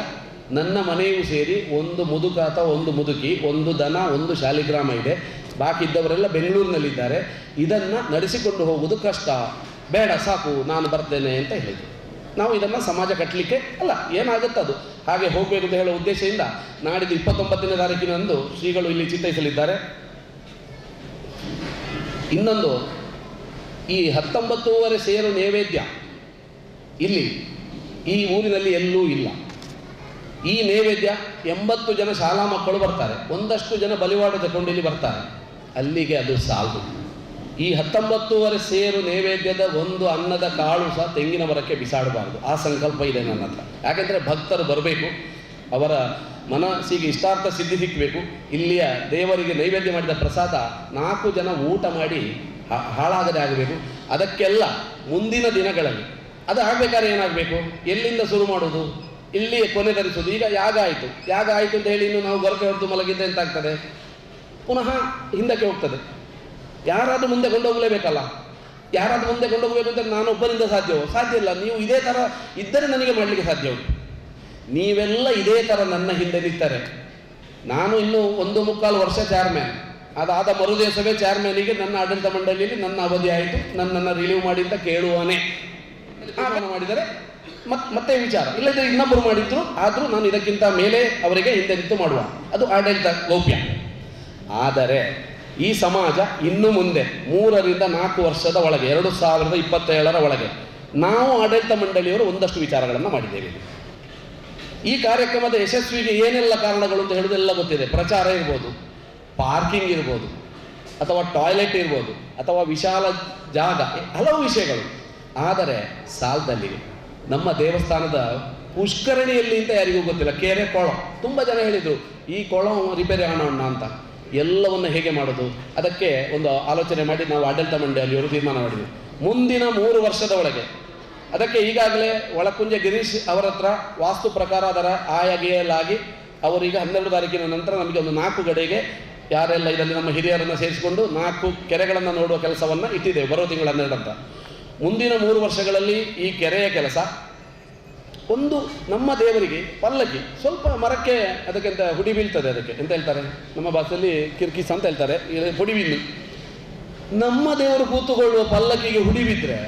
ನನ್ನ ಮನೆಯೂ ಸೇರಿ ಒಂದು ಮುದುಕಾತ, ಒಂದು ಮುದುಕಿ, ಒಂದು ದನ, ಒಂದು ಶಾಲಿಗ್ರಾಮ ಇದೆ. ಬಾಕಿ ಇದ್ದವರೆಲ್ಲ ಬೆಂಗಳೂರಿನಲ್ಲಿದ್ದಾರೆ. ಇದನ್ನು ನಡೆಸಿಕೊಂಡು ಹೋಗುವುದು ಕಷ್ಟ. ಬೇಡ, ಸಾಕು, ನಾನು ಬರ್ತೇನೆ ಅಂತ ಹೇಳಿದರು ನಾವು ಇದನ್ನು ಸಮಾಜ ಕಟ್ಟಲಿಕ್ಕೆ ಅಲ್ಲ, ಏನಾಗುತ್ತೆ ಅದು? ಹಾಗೆ ಹೋಗಬೇಕು ಅಂತ ಹೇಳೋ ಉದ್ದೇಶದಿಂದ ನಾಡಿದ್ದು ಇಪ್ಪತ್ತೊಂಬತ್ತನೇ ತಾರೀಕಿನಂದು ಶ್ರೀಗಳು ಇಲ್ಲಿ ಚಿತ್ತೈಸಲಿದ್ದಾರೆ. ಇನ್ನೊಂದು, ಈ ಹತ್ತೊಂಬತ್ತೂವರೆ ಸೇರು ನೈವೇದ್ಯ. ಇಲ್ಲಿ, ಈ ಊರಿನಲ್ಲಿ ಎಲ್ಲೂ ಇಲ್ಲ. ಈ ನೈವೇದ್ಯ ಎಂಬತ್ತು ಜನ ಶಾಲಾ ಮಕ್ಕಳು ಬರ್ತಾರೆ. ಒಂದಷ್ಟು ಜನ ಬಲಿವಾಡ ತಗೊಂಡು ಇಲ್ಲಿ ಬರ್ತಾರೆ. ಅಲ್ಲಿಗೆ ಅದು ಸಾಲದು. ಈ ಹತ್ತೊಂಬತ್ತೂವರೆ ಸೇರು ನೈವೇದ್ಯದ ಒಂದು ಅನ್ನದ ಕಾಳು ಸಹ ತೆಂಗಿನ ಮರಕ್ಕೆ ಬಿಸಾಡಬಾರ್ದು. ಆ ಸಂಕಲ್ಪ ಇದೆ ನನ್ನ ಹತ್ರ. ಯಾಕೆಂದರೆ ಭಕ್ತರು ಬರಬೇಕು. ಅವರ ಮನಸ್ಸಿಗೆ ಇಷ್ಟಾರ್ಥ ಸಿದ್ಧಿ ಸಿಕ್ಕಬೇಕು ಇಲ್ಲಿಯ ದೇವರಿಗೆ ನೈವೇದ್ಯ ಮಾಡಿದ ಪ್ರಸಾದ ನಾಲ್ಕು ಜನ ಊಟ ಮಾಡಿ ಹಾಳಾಗದೆ ಆಗಬೇಕು. ಅದಕ್ಕೆಲ್ಲ ಮುಂದಿನ ದಿನಗಳಲ್ಲಿ. ಅದು ಆಗಬೇಕಾದ್ರೆ ಏನಾಗಬೇಕು? ಎಲ್ಲಿಂದ ಶುರು ಮಾಡೋದು ಇಲ್ಲಿ ಕೊನೆ ಧರಿಸೋದು ಈಗ ಯಾಗ ಆಯಿತು. ಯಾಗ ಆಯಿತು ಅಂತ ಹೇಳಿ ಇನ್ನು ನಾವು ಗೊರಕೆ ಹೊರತು ಮಲಗಿದ್ದೆ ಅಂತ ಆಗ್ತದೆ ಪುನಃ ಹಿಂದಕ್ಕೆ ಹೋಗ್ತದೆ. ಯಾರಾದರೂ ಮುಂದೆ ಕೊಂಡೋಗಲೇಬೇಕಲ್ಲ? ಯಾರಾದರೂ ಮುಂದೆ ಕೊಂಡೋಗಬೇಕು ಅಂತ ನಾನು ಒಬ್ಬರಿಂದ ಸಾಧ್ಯವೋ? ಸಾಧ್ಯ ಇಲ್ಲ. ನೀವು ಇದೇ ಥರ ಇದ್ದರೆ ನನಗೆ ಮಾಡಲಿಕ್ಕೆ ಸಾಧ್ಯ ಉಂಟು. ನೀವೆಲ್ಲ ಇದೇ ಥರ ನನ್ನ ಹಿಂದೆ ನಿಂತಾರೆ. ನಾನು ಇನ್ನು ಒಂದು ಮುಕ್ಕಾಲು ವರ್ಷ ಚೇರ್ಮ್ಯಾನ್ ಅದಾದ ಮರುದಿವಸವೇ ಚೇರ್ಮ್ಯಾನಿಗೆ ನನ್ನ ಆಡಳಿತ ಮಂಡಳಿಯಲ್ಲಿ ನನ್ನ ಅವಧಿ ಆಯಿತು. ನನ್ನನ್ನು ರಿಲೀವ್ ಮಾಡಿ ಅಂತ ಕೇಳುವನೇ ಮಾಡಿದರೆ ಮತ್, ಮತ್ತೆ ವಿಚಾರ. ಇಲ್ಲದ್ರೆ ಇನ್ನೊಬ್ಬರು ಮಾಡಿದ್ರು. ಆದರೂ ನಾನು ಇದಕ್ಕಿಂತ ಮೇಲೆ ಅವರಿಗೆ ಹಿಂದೆ ನಿಂತು ಮಾಡುವ. ಅದು ಆಡಳಿತ ಗೌಪ್ಯ. ಆದರೆ ಈ ಸಮಾಜ ಇನ್ನು ಮುಂದೆ ಮೂರರಿಂದ ನಾಲ್ಕು ವರ್ಷದ ಒಳಗೆ, ಎರಡು ಸಾವಿರದ ಇಪ್ಪತ್ತೇಳರ ಒಳಗೆ ನಾವು ಆಡಳಿತ ಮಂಡಳಿಯವರು ಒಂದಷ್ಟು ವಿಚಾರಗಳನ್ನು ಮಾಡಿದ್ದೇವೆ. ಈ ಕಾರ್ಯಕ್ರಮದ ಯಶಸ್ವಿಗೆ ಏನೆಲ್ಲ ಕಾರಣಗಳು ಅಂತ ಹೇಳೋದೆಲ್ಲ ಗೊತ್ತಿದೆ. ಪ್ರಚಾರ ಇರ್ಬೋದು, ಪಾರ್ಕಿಂಗ್ ಇರ್ಬೋದು, ಅಥವಾ ಟಾಯ್ಲೆಟ್ ಇರ್ಬೋದು, ಅಥವಾ ವಿಶಾಲ ಜಾಗ, ಹಲವು ವಿಷಯಗಳು. ಆದರೆ ಸಾಲದಲ್ಲಿ ನಮ್ಮ ದೇವಸ್ಥಾನದ ಪುಷ್ಕರಣಿಯಲ್ಲಿ ಅಂತ ಯಾರಿಗೂ ಗೊತ್ತಿಲ್ಲ. ಕೆರೆ ಕೊಳ, ತುಂಬ ಜನ ಹೇಳಿದರು, ಈ ಕೊಳ ರಿಪೇರಿ ಅಣ್ಣ ಅಂತ. ಎಲ್ಲವನ್ನು ಹೇಗೆ ಮಾಡೋದು? ಅದಕ್ಕೆ ಒಂದು ಆಲೋಚನೆ ಮಾಡಿ ನಾವು ಆಡಳಿತ ಮಂಡಳಿಯವರು ತೀರ್ಮಾನ ಮಾಡಿದ್ವಿ ಮುಂದಿನ ಮೂರು ವರ್ಷದ ಒಳಗೆ ಅದಕ್ಕೆ ಈಗಾಗಲೇ ಒಳಕುಂಜ ಗಿರೀಶ್ ಅವರ ಹತ್ರ ವಾಸ್ತು ಪ್ರಕಾರ ಅದರ ಆಯಾಗಿಯಲ್ಲಾಗಿ ಅವರೀಗ ಹನ್ನೆರಡು ತಾರೀಕಿನ ನಂತರ ನಮಗೆ ಒಂದು ನಾಲ್ಕು ಗಡೆಗೆ ಯಾರೆಲ್ಲ ಇದರಲ್ಲಿ ನಮ್ಮ ಹಿರಿಯರನ್ನು ಸೇರಿಸಿಕೊಂಡು ನಾಲ್ಕು ಕೆರೆಗಳನ್ನು ನೋಡುವ ಕೆಲಸವನ್ನು ಇಟ್ಟಿದ್ದೇವೆ ಬರೋ ತಿಂಗಳ ಅಂತ ಮುಂದಿನ ಮೂರು ವರ್ಷಗಳಲ್ಲಿ ಈ ಕೆರೆಯ ಕೆಲಸ ಒಂದು ನಮ್ಮ ದೇವರಿಗೆ ಪಲ್ಲಕ್ಕಿ, ಸ್ವಲ್ಪ ಮರಕ್ಕೆ ಅದಕ್ಕೆಂತ ಹುಡಿ ಬೀಳ್ತದೆ ಅದಕ್ಕೆ. ಎಂತ ಹೇಳ್ತಾರೆ? ನಮ್ಮ ಭಾಷೆಯಲ್ಲಿ ಕಿರ್ಕಿಸ್ ಅಂತ ಹೇಳ್ತಾರೆ. ಹುಡಿ ಬೀಳು ನಮ್ಮ ದೇವರು ಕೂತುಕೊಳ್ಳುವ ಪಲ್ಲಕ್ಕಿಗೆ ಹುಡಿ ಬಿದ್ದರೆ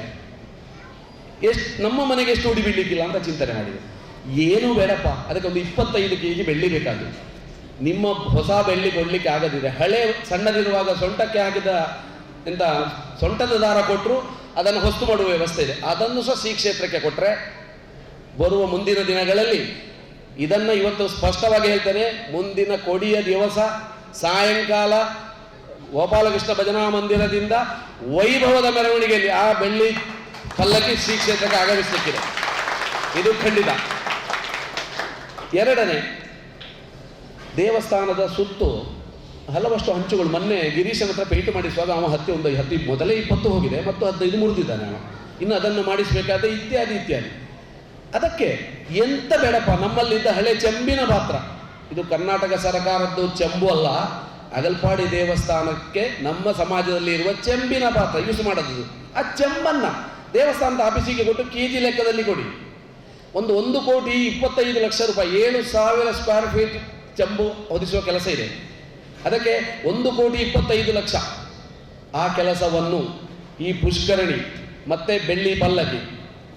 ಎಷ್ಟು, ನಮ್ಮ ಮನೆಗೆ ಎಷ್ಟು ಹುಡಿ ಬೀಳಲಿಕ್ಕಿಲ್ಲ ಅಂತ ಚಿಂತನೆ ಮಾಡಿದೆ. ಏನೂ ಬೇಡಪ್ಪ, ಅದಕ್ಕೆ ಒಂದು ಇಪ್ಪತ್ತೈದು ಕೆ ಜಿ ಬೆಳ್ಳಿ ಬೇಕಾಗುತ್ತೆ. ನಿಮ್ಮ ಹೊಸ ಬೆಳ್ಳಿ ಕೊಡಲಿಕ್ಕೆ ಆಗದಿದೆ ಹಳೆ ಸಣ್ಣದಿರುವಾಗ ಸೊಂಟಕ್ಕೆ ಹಾಕಿದ ಎಂತ ಸೊಂಟದ ದಾರ ಕೊಟ್ಟರು ಅದನ್ನು ಹೊಸ್ತು ಮಾಡುವ ವ್ಯವಸ್ಥೆ ಇದೆ. ಅದನ್ನು ಸಹ ಶ್ರೀ ಕ್ಷೇತ್ರಕ್ಕೆ ಕೊಟ್ಟರೆ ಬರುವ ಮುಂದಿನ ದಿನಗಳಲ್ಲಿ ಇದನ್ನು ಇವತ್ತು ಸ್ಪಷ್ಟವಾಗಿ ಹೇಳ್ತಾರೆ ಮುಂದಿನ ಕೊಡಿಯ ದಿವಸ ಸಾಯಂಕಾಲ ಗೋಪಾಲಕೃಷ್ಣ ಭಜನಾ ಮಂದಿರದಿಂದ ವೈಭವದ ಮೆರವಣಿಗೆಯಲ್ಲಿ ಆ ಬೆಳ್ಳಿ ಪಲ್ಲಕ್ಕಿ ಶ್ರೀ ಕ್ಷೇತ್ರಕ್ಕೆ ಆಗಮಿಸಲಿಕ್ಕಿದೆ. ಇದು ಖಂಡಿತ. ಎರಡನೇ, ದೇವಸ್ಥಾನದ ಸುತ್ತು ಹಲವಷ್ಟು ಹಂಚುಗಳು ಮೊನ್ನೆ ಗಿರೀಶನ ಹತ್ರ ಪೇಂಟ್ ಮಾಡಿಸುವಾಗ ಅವನು ಹತ್ತಿ ಒಂದು, ಹತ್ತಿ ಮೊದಲೇ ಇಪ್ಪತ್ತು ಹೋಗಿದೆ, ಮತ್ತು ಹದಿನೈದು ಮುರಿದಿದ್ದಾನೆ ಅವನು ಇನ್ನು ಅದನ್ನು ಮಾಡಿಸಬೇಕಾದ ಇತ್ಯಾದಿ ಇತ್ಯಾದಿ. ಅದಕ್ಕೆ ಎಂತ ಬೇಡಪ್ಪ, ನಮ್ಮಲ್ಲಿದ್ದ ಹಳೆ ಚೆಂಬಿನ ಪಾತ್ರ. ಇದು ಕರ್ನಾಟಕ ಸರ್ಕಾರದ್ದು ಚೆಂಬು ಅಲ್ಲ, ಅಗಲ್ಪಾಡಿ ದೇವಸ್ಥಾನಕ್ಕೆ ನಮ್ಮ ಸಮಾಜದಲ್ಲಿ ಇರುವ ಚೆಂಬಿನ ಪಾತ್ರ ಯೂಸ್ ಮಾಡೋದು ಆ ಚೆಂಬನ್ನ ದೇವಸ್ಥಾನದ ಆಫೀಸಿಗೆ ಕೊಟ್ಟು ಕೆ ಜಿ ಲೆಕ್ಕದಲ್ಲಿ ಕೊಡಿ. ಒಂದು ಒಂದು ಕೋಟಿ ಇಪ್ಪತ್ತೈದು ಲಕ್ಷ ರೂಪಾಯಿ, ಏಳು ಸಾವಿರ ಸ್ಕ್ವೇರ್ ಫೀಟ್ ಚೆಂಬು ಹೊದಿಸುವ ಕೆಲಸ ಇದೆ. ಅದಕ್ಕೆ ಒಂದು ಕೋಟಿ ಇಪ್ಪತ್ತೈದು ಲಕ್ಷ. ಆ ಕೆಲಸವನ್ನು ಈ ಪುಷ್ಕರಣಿ ಮತ್ತೆ ಬೆಳ್ಳಿ ಪಲ್ಲಕ್ಕಿ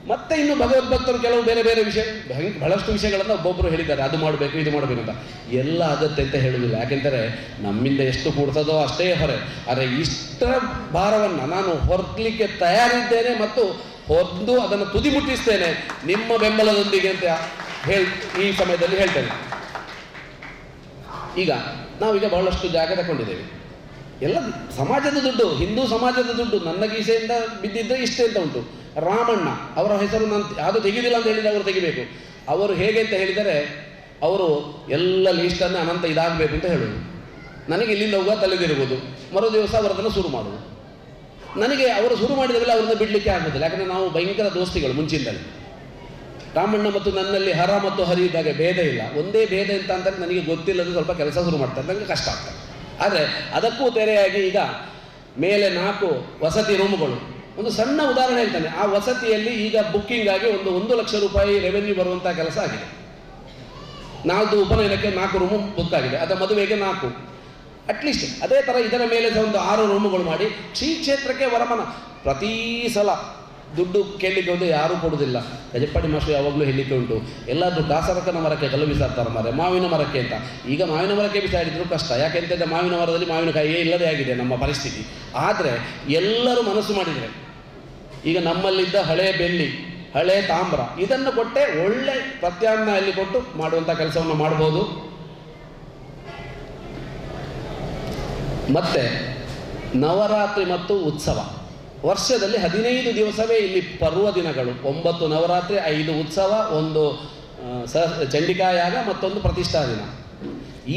ಮತ್ತೆ ಇನ್ನು ಭಗವದ್ಭಕ್ತರು ಕೆಲವು ಬೇರೆ ಬೇರೆ ವಿಷಯ ಬಹಳ- ಬಹಳಷ್ಟು ವಿಷಯಗಳನ್ನು ಒಬ್ಬೊಬ್ಬರು ಹೇಳಿದ್ದಾರೆ. ಅದು ಮಾಡಬೇಕು, ಇದು ಮಾಡಬೇಕು ಅಂತ ಎಲ್ಲ ಆಗತ್ತೆ ಅಂತ ಹೇಳುವುದಿಲ್ಲ ಯಾಕೆಂದರೆ ನಮ್ಮಿಂದ ಎಷ್ಟು ಕೂಡ್ತದೋ ಅಷ್ಟೇ ಹೊರೆ. ಆದರೆ ಇಷ್ಟರ ಭಾರವನ್ನು ನಾನು ಹೊರಲಿಕ್ಕೆ ತಯಾರಿದ್ದೇನೆ ಮತ್ತು ಹೊರದು ಅದನ್ನು ತುದಿ ಮುಟ್ಟಿಸ್ತೇನೆ ನಿಮ್ಮ ಬೆಂಬಲದೊಂದಿಗೆ ಅಂತ ಹೇಳ್, ಈ ಸಮಯದಲ್ಲಿ ಹೇಳ್ತೇನೆ. ಈಗ ನಾವೀಗ ಬಹಳಷ್ಟು ಜಾಗ ತಗೊಂಡಿದ್ದೇವೆ ಎಲ್ಲ ಸಮಾಜದ ದುಡ್ಡು, ಹಿಂದೂ ಸಮಾಜದ ದುಡ್ಡು, ನನ್ನ ಗೀಸೆಯಿಂದ ಬಿದ್ದಿದ್ದರೆ ಇಷ್ಟೇ ಅಂತ ಉಂಟು. ರಾಮಣ್ಣ, ಅವರ ಹೆಸರು ನಾನು ಅದು ತೆಗೆದಿಲ್ಲ ಅಂತ ಹೇಳಿದರೆ ಅವರು ತೆಗಿಬೇಕು. ಅವರು ಹೇಗೆ ಅಂತ ಹೇಳಿದರೆ, ಅವರು ಎಲ್ಲ ಲೀಸ್ಟನ್ನು ಅನಂತ ಇದಾಗಬೇಕು ಅಂತ ಹೇಳೋದು. ನನಗೆ ಇಲ್ಲಿಂದ ಹೋಗುವ ತಲೆದಿರ್ಬೋದು ಮರು ದಿವಸ ಅವರದನ್ನು ಶುರು ಮಾಡುವುದು ನನಗೆ ಅವರು ಶುರು ಮಾಡಿದ ಮೇಲೆ ಅವ್ರನ್ನ ಬಿಡಲಿಕ್ಕೆ ಆಗೋದಿಲ್ಲ ಯಾಕಂದರೆ ನಾವು ಭಯಂಕರ ದೋಸ್ತಿಗಳು ಮುಂಚಿಂದಲೇ. ರಾಮಣ್ಣ ಮತ್ತು ನನ್ನಲ್ಲಿ ಹರ ಮತ್ತು ಹರಿ ಇದ್ದಾಗ ಭೇದ ಇಲ್ಲ. ಒಂದೇ ಭೇದ ಅಂತ ಅಂದರೆ ನನಗೆ ಗೊತ್ತಿಲ್ಲದೆ ಸ್ವಲ್ಪ ಕೆಲಸ ಶುರು ಮಾಡ್ತಾರೆ. ನನಗೆ ಕಷ್ಟ ಆಗ್ತದೆ. ಆದರೆ ಅದಕ್ಕೂ ತೆರೆಯಾಗಿ ಈಗ ಮೇಲೆ ನಾಲ್ಕು ವಸತಿ ರೂಮುಗಳು. ಒಂದು ಸಣ್ಣ ಉದಾಹರಣೆ ಹೇಳ್ತಾನೆ. ಆ ವಸತಿಯಲ್ಲಿ ಈಗ ಬುಕ್ಕಿಂಗ್ ಆಗಿ ಒಂದು ಒಂದು ಲಕ್ಷ ರೂಪಾಯಿ ರೆವೆನ್ಯೂ ಬರುವಂಥ ಕೆಲಸ ಆಗಿದೆ. ನಾಲ್ಕು ಉಪನಯನಕ್ಕೆ ನಾಲ್ಕು ರೂಮು ಬುಕ್ ಆಗಿದೆ. ಅದರ ಮದುವೆಗೆ ನಾಲ್ಕು. ಅಟ್ಲೀಸ್ಟ್ ಅದೇ ಥರ ಇದರ ಮೇಲೆ ಒಂದು ಆರು ರೂಮುಗಳು ಮಾಡಿ ಶ್ರೀ ಕ್ಷೇತ್ರಕ್ಕೆ ವರಮನ. ಪ್ರತಿ ಸಲ ದುಡ್ಡು ಕೇಳಲಿಕ್ಕೆ ಹೋದ್ರೆ ಯಾರೂ ಕೊಡುವುದಿಲ್ಲ ಗಜಪ್ಪಡಿ ಮಾಸ್ಟರ್ ಯಾವಾಗಲೂ ಹೇಳಲಿಕ್ಕೆ ಉಂಟು. ಎಲ್ಲಾದರೂ ದಾಸರಕನ ಮರಕ್ಕೆ ಕಲ್ಲು ಬಿಸಾಡ್ತಾರೆ ಮಾರೆ ಮಾವಿನ ಮರಕ್ಕೆ ಅಂತ. ಈಗ ಮಾವಿನ ಮರಕ್ಕೆ ಬಿಸಾಡಿದ್ರು ಕಷ್ಟ. ಯಾಕೆಂತಂದರೆ ಮಾವಿನ ಮರದಲ್ಲಿ ಮಾವಿನಕಾಯಿಯೇ ಇಲ್ಲದೇ ಆಗಿದೆ ನಮ್ಮ ಪರಿಸ್ಥಿತಿ. ಆದರೆ ಎಲ್ಲರೂ ಮನಸ್ಸು ಮಾಡಿದರೆ. ಈಗ ನಮ್ಮಲ್ಲಿದ್ದ ಹಳೆ ಬೆಳ್ಳಿ, ಹಳೆ ತಾಮ್ರ, ಇದನ್ನು ಕೊಟ್ಟೆ ಒಳ್ಳೆ ಪ್ರತ್ಯಾಮ್ನಾಯಲ್ಲಿ ಕೊಟ್ಟು ಮಾಡುವಂಥ ಕೆಲಸವನ್ನು ಮಾಡ್ಬೋದು. ಮತ್ತೆ ನವರಾತ್ರಿ ಮತ್ತು ಉತ್ಸವ. ವರ್ಷದಲ್ಲಿ ಹದಿನೈದು ದಿವಸವೇ ಇಲ್ಲಿ ಪರ್ವ ದಿನಗಳು. ಒಂಬತ್ತು ನವರಾತ್ರಿ, ಐದು ಉತ್ಸವ, ಒಂದು ಸ ಚಂಡಿಕಾಯಾಗ ಮತ್ತೊಂದು ಪ್ರತಿಷ್ಠಾ ದಿನ.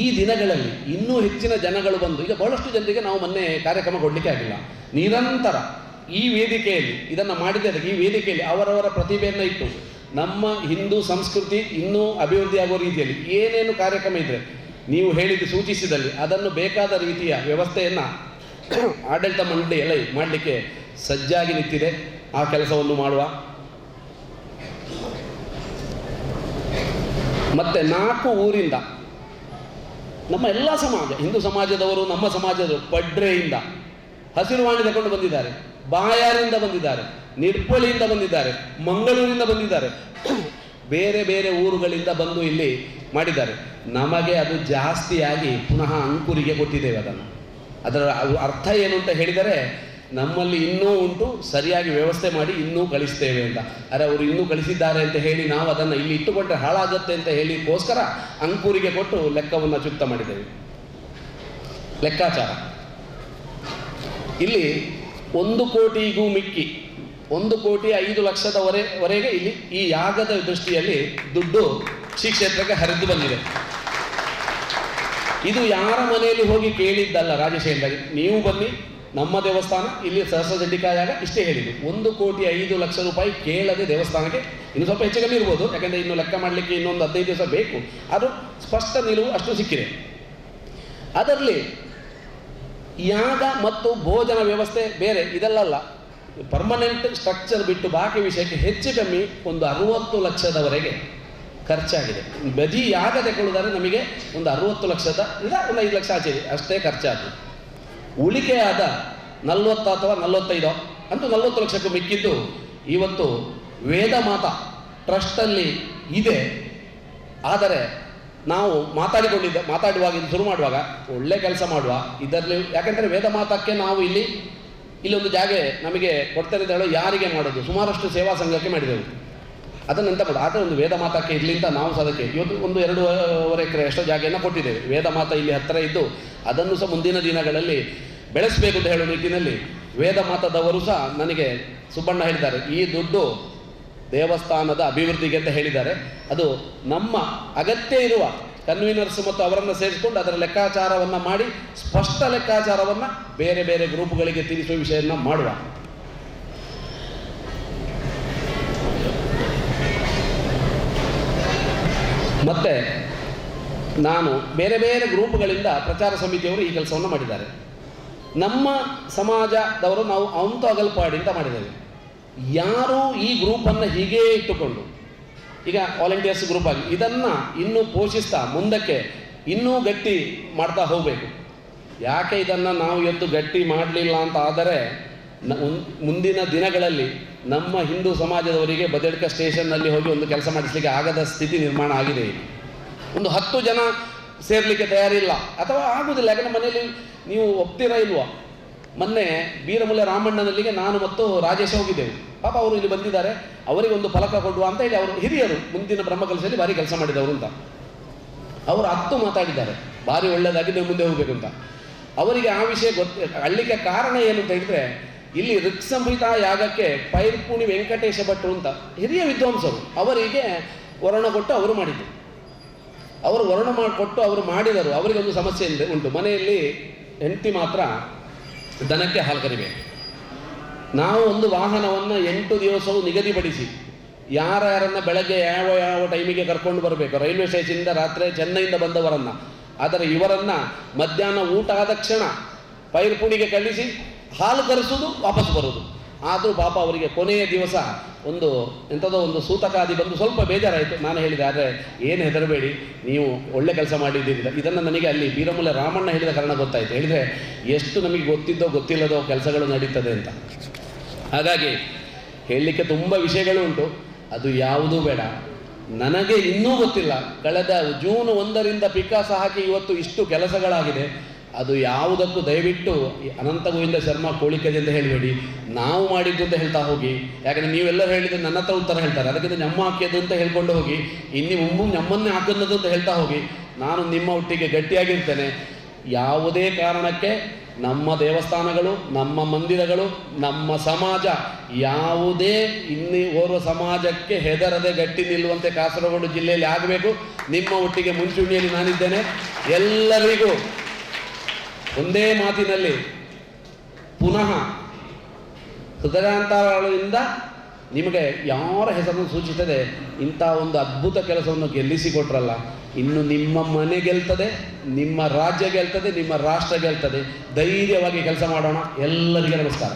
ಈ ದಿನಗಳಲ್ಲಿ ಇನ್ನೂ ಹೆಚ್ಚಿನ ಜನಗಳು ಬಂದು, ಈಗ ಬಹಳಷ್ಟು ಜನರಿಗೆ ನಾವು ಮೊನ್ನೆ ಕಾರ್ಯಕ್ರಮ ಕೊಡಲಿಕ್ಕೆ ಆಗಿಲ್ಲ. ನಿರಂತರ ಈ ವೇದಿಕೆಯಲ್ಲಿ, ಇದನ್ನು ಮಾಡಿದರೆ ಈ ವೇದಿಕೆಯಲ್ಲಿ ಅವರವರ ಪ್ರತಿಭೆಯನ್ನು ಇಟ್ಟು, ನಮ್ಮ ಹಿಂದೂ ಸಂಸ್ಕೃತಿ ಇನ್ನೂ ಅಭಿವೃದ್ಧಿ ಆಗುವ ರೀತಿಯಲ್ಲಿ ಏನೇನು ಕಾರ್ಯಕ್ರಮ ಇದ್ರೆ ನೀವು ಹೇಳಿದ್ದು ಸೂಚಿಸಿದಲ್ಲಿ ಅದನ್ನು ಬೇಕಾದ ರೀತಿಯ ವ್ಯವಸ್ಥೆಯನ್ನು ಆಡಳಿತ ಮಂಡಳಿ ಎಲ್ಲ ಮಾಡಲಿಕ್ಕೆ ಸಜ್ಜಾಗಿ ನಿಂತಿದೆ. ಆ ಕೆಲಸವನ್ನು ಮಾಡುವ. ಮತ್ತೆ ನಾಲ್ಕು ಊರಿಂದ ನಮ್ಮ ಎಲ್ಲ ಸಮಾಜ, ಹಿಂದೂ ಸಮಾಜದವರು, ನಮ್ಮ ಸಮಾಜದವರು ಪಡ್ರೆಯಿಂದ ಹಸಿರುವಾಣಿ ತಗೊಂಡು ಬಂದಿದ್ದಾರೆ. ಬಾಯಾರಿಂದ ಬಂದಿದ್ದಾರೆ. ನಿಡ್ಪೊಳಿಯಿಂದ ಬಂದಿದ್ದಾರೆ. ಮಂಗಳೂರಿಂದ ಬಂದಿದ್ದಾರೆ. ಬೇರೆ ಬೇರೆ ಊರುಗಳಿಂದ ಬಂದು ಇಲ್ಲಿ ಮಾಡಿದ್ದಾರೆ. ನಮಗೆ ಅದು ಜಾಸ್ತಿಯಾಗಿ ಪುನಃ ಅಂಕುರಿಗೆ ಕೊಟ್ಟಿದ್ದೇವೆ ಅದನ್ನು. ಅದರ ಅರ್ಥ ಏನು ಅಂತ ಹೇಳಿದರೆ ನಮ್ಮಲ್ಲಿ ಇನ್ನೂ ಉಂಟು, ಸರಿಯಾಗಿ ವ್ಯವಸ್ಥೆ ಮಾಡಿ ಇನ್ನೂ ಕಳಿಸ್ತೇವೆ ಅಂತ. ಅರೆ ಅವರು ಇನ್ನೂ ಕಳಿಸಿದ್ದಾರೆ ಅಂತ ಹೇಳಿ ನಾವು ಅದನ್ನು ಇಲ್ಲಿ ಇಟ್ಟುಕೊಂಡ್ರೆ ಹಾಳಾಗುತ್ತೆ ಅಂತ ಹೇಳಿಕ್ಕೋಸ್ಕರ ಅಂಕೂರಿಗೆ ಕೊಟ್ಟು ಲೆಕ್ಕವನ್ನು ಚುಕ್ತ ಮಾಡಿದ್ದೇವೆ. ಲೆಕ್ಕಾಚಾರ. ಇಲ್ಲಿ ಒಂದು ಕೋಟಿಗೂ ಮಿಕ್ಕಿ, ಒಂದು ಕೋಟಿ ಐದು ಲಕ್ಷದವರೆ ವರೆಗೆ ಇಲ್ಲಿ ಈ ಯಾಗದ ದೃಷ್ಟಿಯಲ್ಲಿ ದುಡ್ಡು ಶ್ರೀ ಕ್ಷೇತ್ರಕ್ಕೆ ಹರಿದು ಬಂದಿದೆ. ಇದು ಯಾರ ಮನೆಯಲ್ಲಿ ಹೋಗಿ ಕೇಳಿದ್ದಲ್ಲ ರಾಜಶೇಖರ್, ನೀವು ಬನ್ನಿ. ನಮ್ಮ ದೇವಸ್ಥಾನ, ಇಲ್ಲಿ ಸಹಸ್ರದಡ್ಡಿಕಾಯಾಗ ಇಷ್ಟೇ ಹೇಳಿದ್ದು. ಒಂದು ಕೋಟಿ ಐದು ಲಕ್ಷ ರೂಪಾಯಿ ಕೇಳದೆ ದೇವಸ್ಥಾನಕ್ಕೆ ಇನ್ನು ಸ್ವಲ್ಪ ಹೆಚ್ಚು ಕಮ್ಮಿ ಇರ್ಬೋದು, ಯಾಕಂದರೆ ಇನ್ನು ಲೆಕ್ಕ ಮಾಡಲಿಕ್ಕೆ ಇನ್ನೊಂದು ಹದಿನೈದು ದಿವಸ ಬೇಕು. ಅದು ಸ್ಪಷ್ಟ ನಿಲುವು ಅಷ್ಟು ಸಿಕ್ಕಿದೆ. ಅದರಲ್ಲಿ ಯಾಗ ಮತ್ತು ಭೋಜನ ವ್ಯವಸ್ಥೆ ಬೇರೆ, ಇದೆಲ್ಲಲ್ಲ. ಪರ್ಮನೆಂಟ್ ಸ್ಟ್ರಕ್ಚರ್ ಬಿಟ್ಟು ಬಾಕಿ ವಿಷಯಕ್ಕೆ ಹೆಚ್ಚು ಕಮ್ಮಿ ಒಂದು ಅರುವತ್ತು ಲಕ್ಷದವರೆಗೆ ಖರ್ಚಾಗಿದೆ. ಬದಿ ಯಾಗ ತಗೊಳ್ಳೋದಾದ್ರೆ ನಮಗೆ ಒಂದು ಅರುವತ್ತು ಲಕ್ಷದ, ಇಲ್ಲ ಒಂದು ಐದು ಲಕ್ಷ ಆಚೆ ಅಷ್ಟೇ ಖರ್ಚಾದ್ದು ಉಳಿಕೆಯಾದ ನಲವತ್ತು ಅಥವಾ ನಲವತ್ತೈದು ಅಂತೂ ನಲವತ್ತು ಲಕ್ಷಕ್ಕೂ ಮಿಕ್ಕಿದ್ದು ಇವತ್ತು ವೇದ ಮಾತ ಟ್ರಸ್ಟಲ್ಲಿ ಇದೆ. ಆದರೆ ನಾವು ಮಾತಾಡಿಕೊಂಡಿದ್ದ, ಮಾತಾಡುವಾಗ ಇದು ಶುರು ಮಾಡುವಾಗ ಒಳ್ಳೆ ಕೆಲಸ ಮಾಡುವ ಇದರಲ್ಲಿ, ಯಾಕೆಂದರೆ ವೇದ ಮಾತಕ್ಕೆ ನಾವು ಇಲ್ಲಿ ಇಲ್ಲೊಂದು ಜಾಗೆ ನಮಗೆ ಕೊಡ್ತಾರೆ ಯಾರಿಗೆ ಮಾಡೋದು? ಸುಮಾರಷ್ಟು ಸೇವಾ ಸಂಘಕ್ಕೆ ಮಾಡಿದೆವು. ಅದನ್ನು ಎಂತ ಮಾಡೋದು ಆದರೆ ಒಂದು ವೇದ ಮಾತಕ್ಕೆ ಇರಲಿ ಅಂತ ನಾವು ಸಹ ಅದಕ್ಕೆ ಇವತ್ತು ಒಂದು ಎರಡೂವರೆ ಎಕರೆ ಎಷ್ಟೋ ಜಾಗೆಯನ್ನು ಕೊಟ್ಟಿದ್ದೇವೆ. ವೇದ ಮಾತ ಇಲ್ಲಿ ಹತ್ತಿರ ಇದ್ದು ಅದನ್ನು ಸಹ ಮುಂದಿನ ದಿನಗಳಲ್ಲಿ ಬೆಳೆಸಬೇಕು ಅಂತ ಹೇಳೋ ನಿಟ್ಟಿನಲ್ಲಿ ವೇದ ಮಾತದವರು ಸಹ ನನಗೆ ಸುಬ್ಬಣ್ಣ ಹೇಳಿದ್ದಾರೆ. ಈ ದುಡ್ಡು ದೇವಸ್ಥಾನದ ಅಭಿವೃದ್ಧಿಗೆ ಅಂತ ಹೇಳಿದ್ದಾರೆ. ಅದು ನಮ್ಮ ಅಗತ್ಯ ಇರುವ ಕನ್ವೀನರ್ಸ್ ಮತ್ತು ಅವರನ್ನು ಸೇರಿಸಿಕೊಂಡು ಅದರ ಲೆಕ್ಕಾಚಾರವನ್ನು ಮಾಡಿ ಸ್ಪಷ್ಟ ಲೆಕ್ಕಾಚಾರವನ್ನು ಬೇರೆ ಬೇರೆ ಗ್ರೂಪ್ಗಳಿಗೆ ತಿಳಿಸುವ ವಿಷಯವನ್ನು ಮಾಡುವ. ಮತ್ತೆ ನಾನು ಬೇರೆ ಬೇರೆ ಗ್ರೂಪ್ಗಳಿಂದ ಪ್ರಚಾರ ಸಮಿತಿಯವರು ಈ ಕೆಲಸವನ್ನು ಮಾಡಿದ್ದಾರೆ. ನಮ್ಮ ಸಮಾಜದವರು ನಾವು ಅಂತ ಅಗಲ್ಪಾಡಿ ಅಂತ ಮಾಡಿದ್ದೇವೆ. ಯಾರು ಈ ಗ್ರೂಪನ್ನು ಹೀಗೇ ಇಟ್ಟುಕೊಂಡು, ಈಗ ವಾಲಂಟಿಯರ್ಸ್ ಗ್ರೂಪ್ ಆಗಿ ಇದನ್ನು ಇನ್ನೂ ಪೋಷಿಸ್ತಾ ಮುಂದಕ್ಕೆ ಇನ್ನೂ ಗಟ್ಟಿ ಮಾಡ್ತಾ ಹೋಗಬೇಕು. ಯಾಕೆ ಇದನ್ನು ನಾವು ಎದ್ದು ಗಟ್ಟಿ ಮಾಡಲಿಲ್ಲ ಅಂತ ಆದರೆ ಮುಂದಿನ ದಿನಗಳಲ್ಲಿ ನಮ್ಮ ಹಿಂದೂ ಸಮಾಜದವರಿಗೆ ಬದಡ್ಕ ಸ್ಟೇಷನ್ನಲ್ಲಿ ಹೋಗಿ ಒಂದು ಕೆಲಸ ಮಾಡಿಸ್ಲಿಕ್ಕೆ ಆಗದ ಸ್ಥಿತಿ ನಿರ್ಮಾಣ ಆಗಿದೆ ಒಂದು ಹತ್ತು ಜನ ಸೇರಲಿಕ್ಕೆ ತಯಾರಿಲ್ಲ. ಅಥವಾ ಆಗುವುದಿಲ್ಲ ಯಾಕಂದ್ರೆ ಮನೆಯಲ್ಲಿ ನೀವು ಒಪ್ತೀರಾ ಇಲ್ವಾ? ಮೊನ್ನೆ ಬೀರಮುಲೆ ರಾಮಣ್ಣನಲ್ಲಿಗೆ ನಾನು ಮತ್ತು ರಾಜೇಶ್ ಹೋಗಿದ್ದೇವೆ. ಪಾಪ ಅವರು ಇಲ್ಲಿ ಬಂದಿದ್ದಾರೆ. ಅವರಿಗೆ ಒಂದು ಫಲಕ ಕೊಡುವ ಅಂತ ಹೇಳಿ ಅವರು ಹಿರಿಯರು, ಮುಂದಿನ ಬ್ರಹ್ಮಕಲಶದಲ್ಲಿ ಭಾರಿ ಕೆಲಸ ಮಾಡಿದವರು ಅಂತ. ಅವರು ಹತ್ತು ಮಾತಾಡಿದ್ದಾರೆ. ಭಾರಿ ಒಳ್ಳೆಯದಾಗಿ ನೀವು ಮುಂದೆ ಹೋಗಬೇಕು ಅಂತ. ಅವರಿಗೆ ಆ ವಿಷಯ ಗೊತ್ತ ಅಳ್ಳಿಕೆ ಕಾರಣ ಏನು ಅಂತ ಹೇಳಿದ್ರೆ ಇಲ್ಲಿ ಋಕ್ಸಂಹಿತಾ ಯಾಗಕ್ಕೆ ಪೈರ್ಪುಣಿ ವೆಂಕಟೇಶ ಭಟ್ರು ಅಂತ ಹಿರಿಯ ವಿದ್ವಾಂಸರು ಅವರಿಗೆ ವರ್ಣ ಕೊಟ್ಟು ಅವರು ಮಾಡಿದ್ರು. ಅವರು ವರ್ಣ ಮಾಡಿಕೊಟ್ಟು ಅವರು ಮಾಡಿದರು. ಅವರಿಗೆ ಒಂದು ಸಮಸ್ಯೆ ಇದೆ, ಉಂಟು. ಮನೆಯಲ್ಲಿ ಹೆಂಡತಿ ಮಾತ್ರ ದನಕ್ಕೆ ಹಾಲು ಕರಿಬೇಕು. ನಾವು ಒಂದು ವಾಹನವನ್ನು ಎಂಟು ದಿವಸವು ನಿಗದಿಪಡಿಸಿ ಯಾರ್ಯಾರನ್ನು ಯಾರನ್ನ ಬೆಳಗ್ಗೆ ಯಾವ ಯಾವ ಟೈಮಿಗೆ ಕರ್ಕೊಂಡು ಬರಬೇಕು. ರೈಲ್ವೆ ಸ್ಟೇಷನಿಂದ ರಾತ್ರಿ ಚೆನ್ನೈಯಿಂದ ಬಂದವರನ್ನ. ಆದರೆ ಇವರನ್ನ ಮಧ್ಯಾಹ್ನ ಊಟ ಆದ ಕ್ಷಣ ಪೈರ್ಪುಣಿಗೆ ಕಳಿಸಿ ಹಾಲು ಕರೆಸೋದು ವಾಪಸ್ ಬರೋದು ಆದರೂ ಪಾಪ ಅವರಿಗೆ ಕೊನೆಯ ದಿವಸ ಒಂದು ಎಂಥದೋ ಒಂದು ಸೂತಕಾದಿ ಬಂದು ಸ್ವಲ್ಪ ಬೇಜಾರಾಯಿತು. ನಾನು ಹೇಳಿದೆ, ಆದರೆ ಏನು ಹೆದರಬೇಡಿ, ನೀವು ಒಳ್ಳೆ ಕೆಲಸ ಮಾಡಿದ್ದೀರಿ. ಇದನ್ನು ನನಗೆ ಅಲ್ಲಿ ಬೀರಮುಲೆ ರಾಮಣ್ಣ ಹೇಳಿದ ಕಾರಣ ಗೊತ್ತಾಯಿತು. ಹೇಳಿದರೆ, ಎಷ್ಟು ನಮಗೆ ಗೊತ್ತಿದ್ದೋ ಗೊತ್ತಿಲ್ಲದೋ ಕೆಲಸಗಳು ನಡೀತದೆ ಅಂತ. ಹಾಗಾಗಿ ಹೇಳಲಿಕ್ಕೆ ತುಂಬ ವಿಷಯಗಳು ಉಂಟು. ಅದು ಯಾವುದೂ ಬೇಡ. ನನಗೆ ಇನ್ನೂ ಗೊತ್ತಿಲ್ಲ. ಕಳೆದ ಜೂನ್ ಒಂದರಿಂದ ಪಿಕಾಸ ಹಾಕಿ ಇವತ್ತು ಇಷ್ಟು ಕೆಲಸಗಳಾಗಿದೆ. ಅದು ಯಾವುದಕ್ಕೂ ದಯವಿಟ್ಟು ಅನಂತ ಗೋವಿಂದ ಶರ್ಮಾ ಕೋಳಿಕದೆ ಅಂತ ಹೇಳಬೇಡಿ. ನಾವು ಮಾಡಿದ್ದು ಅಂತ ಹೇಳ್ತಾ ಹೋಗಿ. ಯಾಕಂದ್ರೆ ನೀವೆಲ್ಲರೂ ಹೇಳಿದ್ರೆ ನನ್ನ ಹತ್ರ ಉತ್ತರ ಹೇಳ್ತಾರೆ. ಅದಕ್ಕಿಂತ ನಮ್ಮ ಹಾಕಿದ್ದು ಅಂತ ಹೇಳ್ಕೊಂಡು ಹೋಗಿ. ಇನ್ನು ಮುಮ್ಮು ನಮ್ಮನ್ನೇ ಹಾಕಿದ್ದು ಅಂತ ಹೇಳ್ತಾ ಹೋಗಿ. ನಾನು ನಿಮ್ಮ ಒಟ್ಟಿಗೆ ಗಟ್ಟಿಯಾಗಿರ್ತೇನೆ. ಯಾವುದೇ ಕಾರಣಕ್ಕೆ ನಮ್ಮ ದೇವಸ್ಥಾನಗಳು, ನಮ್ಮ ಮಂದಿರಗಳು, ನಮ್ಮ ಸಮಾಜ ಯಾವುದೇ ಇನ್ನಿ ಓರ್ವ ಸಮಾಜಕ್ಕೆ ಹೆದರದೆ ಗಟ್ಟಿ ನಿಲ್ಲುವಂತೆ ಕಾಸರಗೋಡು ಜಿಲ್ಲೆಯಲ್ಲಿ ಆಗಬೇಕು. ನಿಮ್ಮ ಒಟ್ಟಿಗೆ ಮುಂಚೂಣಿಯಲ್ಲಿ ನಾನಿದ್ದೇನೆ. ಎಲ್ಲರಿಗೂ ಒಂದೇ ಮಾತಿನಲ್ಲಿ ಪುನಃ ಹೃದಯಾಂತರಗಳಿಂದ ನಿಮಗೆ ಯಾರ ಹೆಸರನ್ನು ಸೂಚಿಸದೆ ಇಂಥ ಒಂದು ಅದ್ಭುತ ಕೆಲಸವನ್ನು ಗೆಲ್ಲಿಸಿಕೊಟ್ರಲ್ಲ ಇನ್ನು ನಿಮ್ಮ ಮನೆ ಗೆಲ್ತದೆ, ನಿಮ್ಮ ರಾಜ್ಯ ಗೆಲ್ತದೆ, ನಿಮ್ಮ ರಾಷ್ಟ್ರ ಗೆಲ್ತದೆ. ಧೈರ್ಯವಾಗಿ ಕೆಲಸ ಮಾಡೋಣ. ಎಲ್ಲರಿಗೆ ನಮಸ್ಕಾರ.